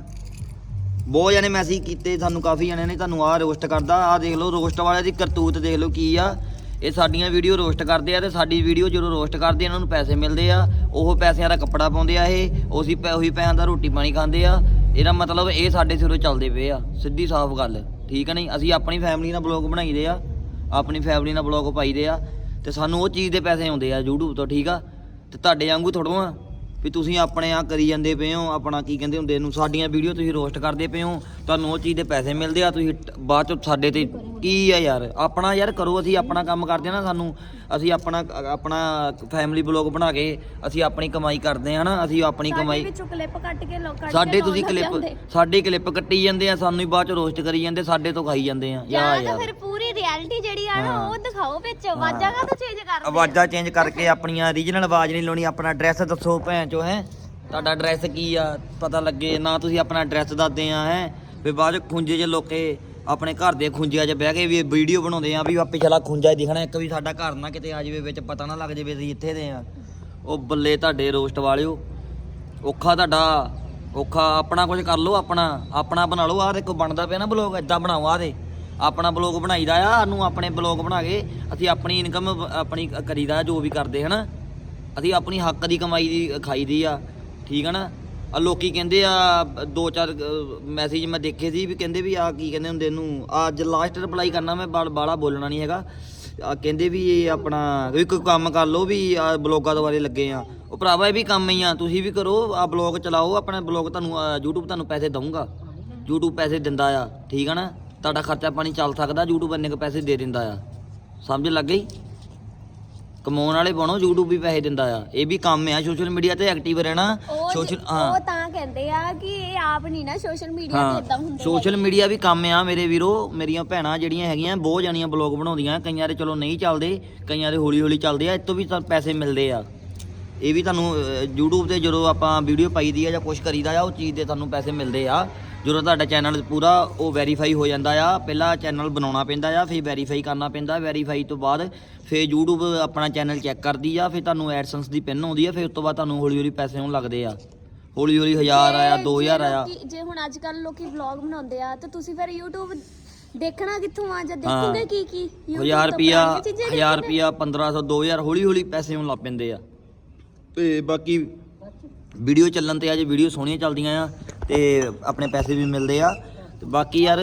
[SPEAKER 1] ਬਹੁਤ ਜਣੇ ਮੈਸੇਜ ਕੀਤੇ ਸਾਨੂੰ ਕਾਫੀ ਜਣੇ ਨੇ ਤੁਹਾਨੂੰ ਆਹ ਰੋਸਟ ਕਰਦਾ ਆਹ ਦੇਖ ਲਓ ਰੋਸਟ ਵਾਲੇ ਦੀ ਕਰਤੂਤ ਦੇਖ ਲਓ ਕੀ ਆ। ਇਹ ਸਾਡੀਆਂ ਵੀਡੀਓ ਰੋਸਟ ਕਰਦੇ ਆ ਤੇ ਸਾਡੀ ਵੀਡੀਓ ਜਦੋਂ ਰੋਸਟ ਕਰਦੇ ਇਹਨਾਂ ਨੂੰ ਪੈਸੇ ਮਿਲਦੇ ਆ, ਉਹ ਪੈਸਿਆਂ ਦਾ ਕੱਪੜਾ ਪਾਉਂਦੇ ਆ ਇਹ ਉਸੇ ਪੈ, ਉਹੀ ਪੈਸਿਆਂ ਦਾ ਰੋਟੀ ਪਾਣੀ ਖਾਂਦੇ ਆ। ਇਹਦਾ ਮਤਲਬ ਇਹ ਸਾਡੇ ਸਿਰੋਂ ਚੱਲਦੇ ਪਏ ਆ, ਸਿੱਧੀ ਸਾਫ਼ ਗੱਲ, ਠੀਕ ਹੈ ਨਹੀਂ? ਅਸੀਂ ਆਪਣੀ ਫੈਮਿਲੀ ਨਾਲ ਬਲੌਗ ਬਣਾਈਦੇ ਆ, ਆਪਣੀ ਫੈਮਿਲੀ ਨਾਲ ਬਲੌਗ ਪਾਈਦੇ ਆ, ਤੇ ਸਾਨੂੰ ਉਹ ਚੀਜ਼ ਦੇ ਪੈਸੇ ਆਉਂਦੇ ਆ YouTube ਤੋਂ, ਠੀਕ ਆ? ਤੇ ਤੁਹਾਡੇ ਵਾਂਗੂ ਥੋੜੋ ਆ, ਵੀ ਤੁਸੀਂ ਆਪਣੇ ਆ ਕਰੀ ਜਾਂਦੇ ਪਏ ਹੋ, ਆਪਣਾ ਕੀ ਕਹਿੰਦੇ ਹੁੰਦੇ ਇਹਨੂੰ, ਸਾਡੀਆਂ ਵੀਡੀਓ ਤੁਸੀਂ ਰੋਸਟ ਕਰਦੇ ਪਏ ਹੋ ਤੁਹਾਨੂੰ ਉਹ ਚੀਜ਼ ਦੇ ਪੈਸੇ ਮਿਲਦੇ ਆ ਤੁਸੀਂ ਟ- ਬਾਅਦ ਚ ਸਾਡੇ ਤੇ ਕੀ ਆ ਯਾਰ? ਆਪਣਾ ਯਾਰ ਕਰੋ ਅਸੀਂ ਆਪਣਾ ਕੰਮ ਕਰਦੇ ਆ ਨਾ ਸਾਨੂੰ। ਅਸੀਂ ਆਪਣਾ ਆਪਣਾ ਫੈਮਿਲੀ ਬਲੌਗ ਬਣਾ ਕੇ ਅਸੀਂ ਆਪਣੀ ਕਮਾਈ ਕਰਦੇ ਆ ਨਾ ਅਸੀਂ ਆਪਣੀ
[SPEAKER 2] ਸਾਡੇ
[SPEAKER 1] ਕਮਾਈ
[SPEAKER 2] ਵਿੱਚੋਂ ਕਲਿੱਪ ਕੱਟ ਕੇ ਲੋਕਾਂ
[SPEAKER 1] ਸਾਡੇ ਤੁਸੀਂ ਕਲਿੱਪ ਸਾਡੇ ਕਲਿੱਪ ਕੱਟੀ ਜਾਂਦੇ ਆ ਸਾਨੂੰ ਹੀ ਬਾਅਦ ਚ ਰੋਸਟ ਕਰੀ ਜਾਂਦੇ ਸਾਡੇ ਤੋਂ ਖਾਈ ਜਾਂਦੇ ਆ। ਯਾ
[SPEAKER 2] ਜਾਂ ਤਾਂ
[SPEAKER 1] ਯਾਰ।
[SPEAKER 2] ਫਿਰ ਪੂਰੀ ਰਿਐਲਿਟੀ ਜਿਹੜੀ ਆ ਨਾ
[SPEAKER 1] ਹਾਂ।
[SPEAKER 2] ਉਹ ਦਿਖਾਓ ਵਿੱਚ ਆਵਾਜ਼ਾਂ ਕਾ ਤੋਂ ਚੇਂਜ ਕਰ
[SPEAKER 1] ਆਵਾਜ਼ਾਂ ਚੇਂਜ ਕਰਕੇ ਆਪਣੀਆਂ ਰੀਜਨਲ ਆਵਾਜ਼ ਨਹੀਂ ਲਾਉਣੀ ਆਪਣਾ ਐਡਰੈਸ ਦੱਸੋ ਭੈਣ ਚੋ ਹੈ? ਤੁਹਾਡਾ ਐਡਰੈਸ ਕੀ ਆ? ਪਤਾ ਲੱਗੇ ਨਾ ਤੁਸੀਂ ਆਪਣਾ ਐਡਰੈਸ ਦੱਸਦੇ ਆ ਹੈ? ਵੀ ਬਾਅਦ ਚ ਖੁੰਝੇ ਚ ਲੋਕੇ ਆਪਣੇ ਘਰ ਦੇ ਖੁੰਝਿਆਂ 'ਚ ਬਹਿ ਕੇ ਵੀ ਵੀਡੀਓ ਬਣਾਉਂਦੇ ਆ ਵੀ ਆ ਪਿਛਲਾ ਖੁੰਝਾ ਹੀ ਦਿਖਣਾ, ਇੱਕ ਵੀ ਸਾਡਾ ਘਰ ਨਾ ਕਿਤੇ ਆ ਜਾਵੇ, ਵਿੱਚ ਪਤਾ ਨਾ ਲੱਗ ਜਾਵੇ ਅਸੀਂ ਇੱਥੇ ਦੇ ਆ। ਉਹ ਬੱਲੇ ਤੁਹਾਡੇ ਰੋਸਟ ਵਾਲਿਓ, ਔਖਾ ਤੁਹਾਡਾ, ਔਖਾ ਆਪਣਾ ਕੁਝ ਕਰ ਲਓ ਆਪਣਾ ਆਪਣਾ ਬਣਾ ਲਓ, ਆਹ ਦੇਖੋ ਬਣਦਾ ਪਿਆ ਨਾ ਬਲੌਗ, ਏਦਾਂ ਬਣਾਓ ਆਹ ਦੇ ਆਪਣਾ ਬਲੌਗ ਬਣਾਈਦਾ ਆ, ਸਾਨੂੰ ਆਪਣੇ ਬਲੌਗ ਬਣਾ ਕੇ ਅਸੀਂ ਆਪਣੀ ਇਨਕਮ ਆਪਣੀ ਕਰੀਦਾ ਜੋ ਵੀ ਕਰਦੇ ਹਨਾ। ਅਸੀਂ ਆਪਣੀ ਹੱਕ ਦੀ ਕਮਾਈ ਦੀ, ਖਾਈਦੀ ਆ, ਠੀਕ ਹੈ ਨਾ? ਆ ਲੋਕੀ ਕਹਿੰਦੇ ਆ ਦੋ ਚਾਰ ਮੈਸੇਜ ਮੈਂ ਦੇਖੇ ਸੀ ਵੀ ਕਹਿੰਦੇ ਵੀ ਆ ਕੀ ਕਹਿੰਦੇ ਹੁੰਦੇ ਇਹਨੂੰ ਆ ਅੱਜ ਲਾਸਟ ਰਿਪਲਾਈ ਕਰਨਾ ਮੈਂ ਬਾਲ- ਬਾਲਾ ਬੋਲਣਾ ਨਹੀਂ ਹੈਗਾ। ਆ ਕਹਿੰਦੇ ਵੀ ਇਹ ਆਪਣਾ ਇੱਕ ਕੰਮ ਕਰ ਲਓ ਵੀ ਆ ਬਲੌਗਾਂ ਦੁਆਰੇ ਲੱਗੇ ਆ। ਉਹ ਭਰਾਵਾ ਇਹ ਵੀ ਕੰਮ ਹੀ ਆ ਤੁਸੀਂ ਵੀ ਕਰੋ ਆ ਬਲੌਗ ਚਲਾਓ ਆਪਣਾ ਬਲੌਗ ਤੁਹਾਨੂੰ ਆ, YouTube ਤੁਹਾਨੂੰ ਪੈਸੇ ਦਊਗਾ। YouTube ਪੈਸੇ ਦਿੰਦਾ ਆ ਠੀਕ ਆ ਨਾ? ਤੁਹਾਡਾ ਖਰਚਾ ਪਾਣੀ ਚੱਲ ਸਕਦਾ YouTube ਇੰਨੇ ਕੁ ਪੈਸੇ ਦੇ ਦਿੰਦਾ ਆ। ਸਮਝ ਲੱਗ ਗਈ? ਕਮਾਉਣ ਵਾਲੇ ਬਣੋ YouTube ਵੀ ਪੈਸੇ ਦਿੰਦਾ ਆ। ਇਹ ਵੀ ਕੰਮ ਆ ਸੋਸ਼ਲ ਮੀਡੀਆ ਤੇ ਐਕਟਿਵ ਰਹਿਣਾ।
[SPEAKER 2] ਉਹ
[SPEAKER 1] ਸੋਸ਼ਲ ਹਾਂ
[SPEAKER 2] ਉਹ ਤਾਂ ਕਹਿੰਦੇ ਆ ਕਿ ਇਹ ਆਪ ਨਹੀਂ ਨਾ ਸੋਸ਼ਲ ਮੀਡੀਆ ਤੇ
[SPEAKER 1] ਹਾਂ
[SPEAKER 2] ਇਦਾਂ ਹੁੰਦੇ
[SPEAKER 1] ਸੋਸ਼ਲ ਮੀਡੀਆ ਵੀ ਕੰਮ ਆ ਮੇਰੇ ਵੀਰੋ। ਮੇਰੀਆਂ ਭੈਣਾਂ ਜਿਹੜੀਆਂ ਹੈਗੀਆਂ ਬਹੁਤ ਜਾਣੀਆਂ ਬਲੌਗ ਬਣਾਉਂਦੀਆਂ। ਕਈਆਂ ਦੇ ਚਲੋ ਨਹੀਂ ਚੱਲਦੇ ਕਈਆਂ ਦੇ ਹੌਲੀ ਹੌਲੀ ਚੱਲਦੇ ਆ। ਇਸ ਤੋਂ ਵੀ ਤਾਂ ਪੈਸੇ ਮਿਲਦੇ ਆ। ਇਹ ਵੀ ਤੁਹਾਨੂੰ ਅਹ, YouTube ਤੇ ਜਦੋਂ ਆਪਾਂ ਵੀਡੀਓ ਪਾਈਦੀ ਆ ਜਾਂ ਕੁਝ ਕਰੀਦਾ ਆ ਉਹ ਚੀਜ਼ ਦੇ ਤੁਹਾਨੂੰ ਪੈਸੇ ਮਿਲਦੇ ਆ। ਜਦੋਂ ਤੁਹਾਡਾ ਚੈਨਲ ਪੂਰਾ ਉਹ ਵੈਰੀਫਾਈ ਹੋ ਜਾਂਦਾ ਆ ਪਹਿਲਾਂ ਚੈਨਲ ਬਣਾਉਣਾ ਪੈਂਦਾ ਆ ਫਿਰ ਵੈਰੀਫਾਈ ਕਰਨਾ ਪੈਂਦਾ ਵੈਰੀਫਾਈ ਤੋਂ ਬਾਅਦ ਫਿਰ YouTube ਆਪਣਾ ਚੈਨਲ ਚੈੱਕ ਕਰਦੀ ਆ ਫਿਰ ਤੁਹਾਨੂੰ ਐਡਸੈਂਸ ਦੀ ਪਿੰਨ ਆਉਂਦੀ ਆ ਫਿਰ ਉਸ ਤੋਂ ਬਾਅਦ ਤੁਹਾਨੂੰ ਹੌਲੀ ਹੌਲੀ ਪੈਸੇ ਆਉਣ ਲੱਗਦੇ ਆ। ਹੌਲੀ ਹੌਲੀ 1000 ਆਇਆ 2000 ਆਇਆ।
[SPEAKER 2] ਜੇ ਹੁਣ ਅੱਜ ਕੱਲ ਲੋਕੀ ਵਲੌਗ ਬਣਾਉਂਦੇ ਆ ਤੇ ਤੁਸੀਂ ਫਿਰ YouTube ਦੇਖਣਾ ਕਿੱਥੋਂ ਆ ਜਾਂ ਦੇਖੋਗੇ ਕੀ ਕੀ? YouTube
[SPEAKER 1] 1000
[SPEAKER 2] ਤੋਂ
[SPEAKER 1] ਰੁਪਿਆ
[SPEAKER 2] ਪੁਰਾਣੀਆਂ ਚੀਜ਼ਾਂ
[SPEAKER 1] 1000
[SPEAKER 2] ਦੇਖੋਗੇ।
[SPEAKER 1] ਰੁਪਿਆ 1500 2000 ਹੌਲੀ ਹੌਲੀ ਪੈਸੇ ਆਉਣ ਲੱਗ ਪੈਂਦੇ ਆ। ਤੇ ਬਾਕੀ ਵੀਡੀਓ ਚੱਲਣ ਤੇ ਅੱਜ ਵੀਡੀਓ ਸੋਹਣੀਆਂ ਚੱਲਦੀਆਂ ਆ। ਤੇ ਆਪਣੇ ਪੈਸੇ ਵੀ ਮਿਲਦੇ ਆ। ਤੇ ਬਾਕੀ ਯਾਰ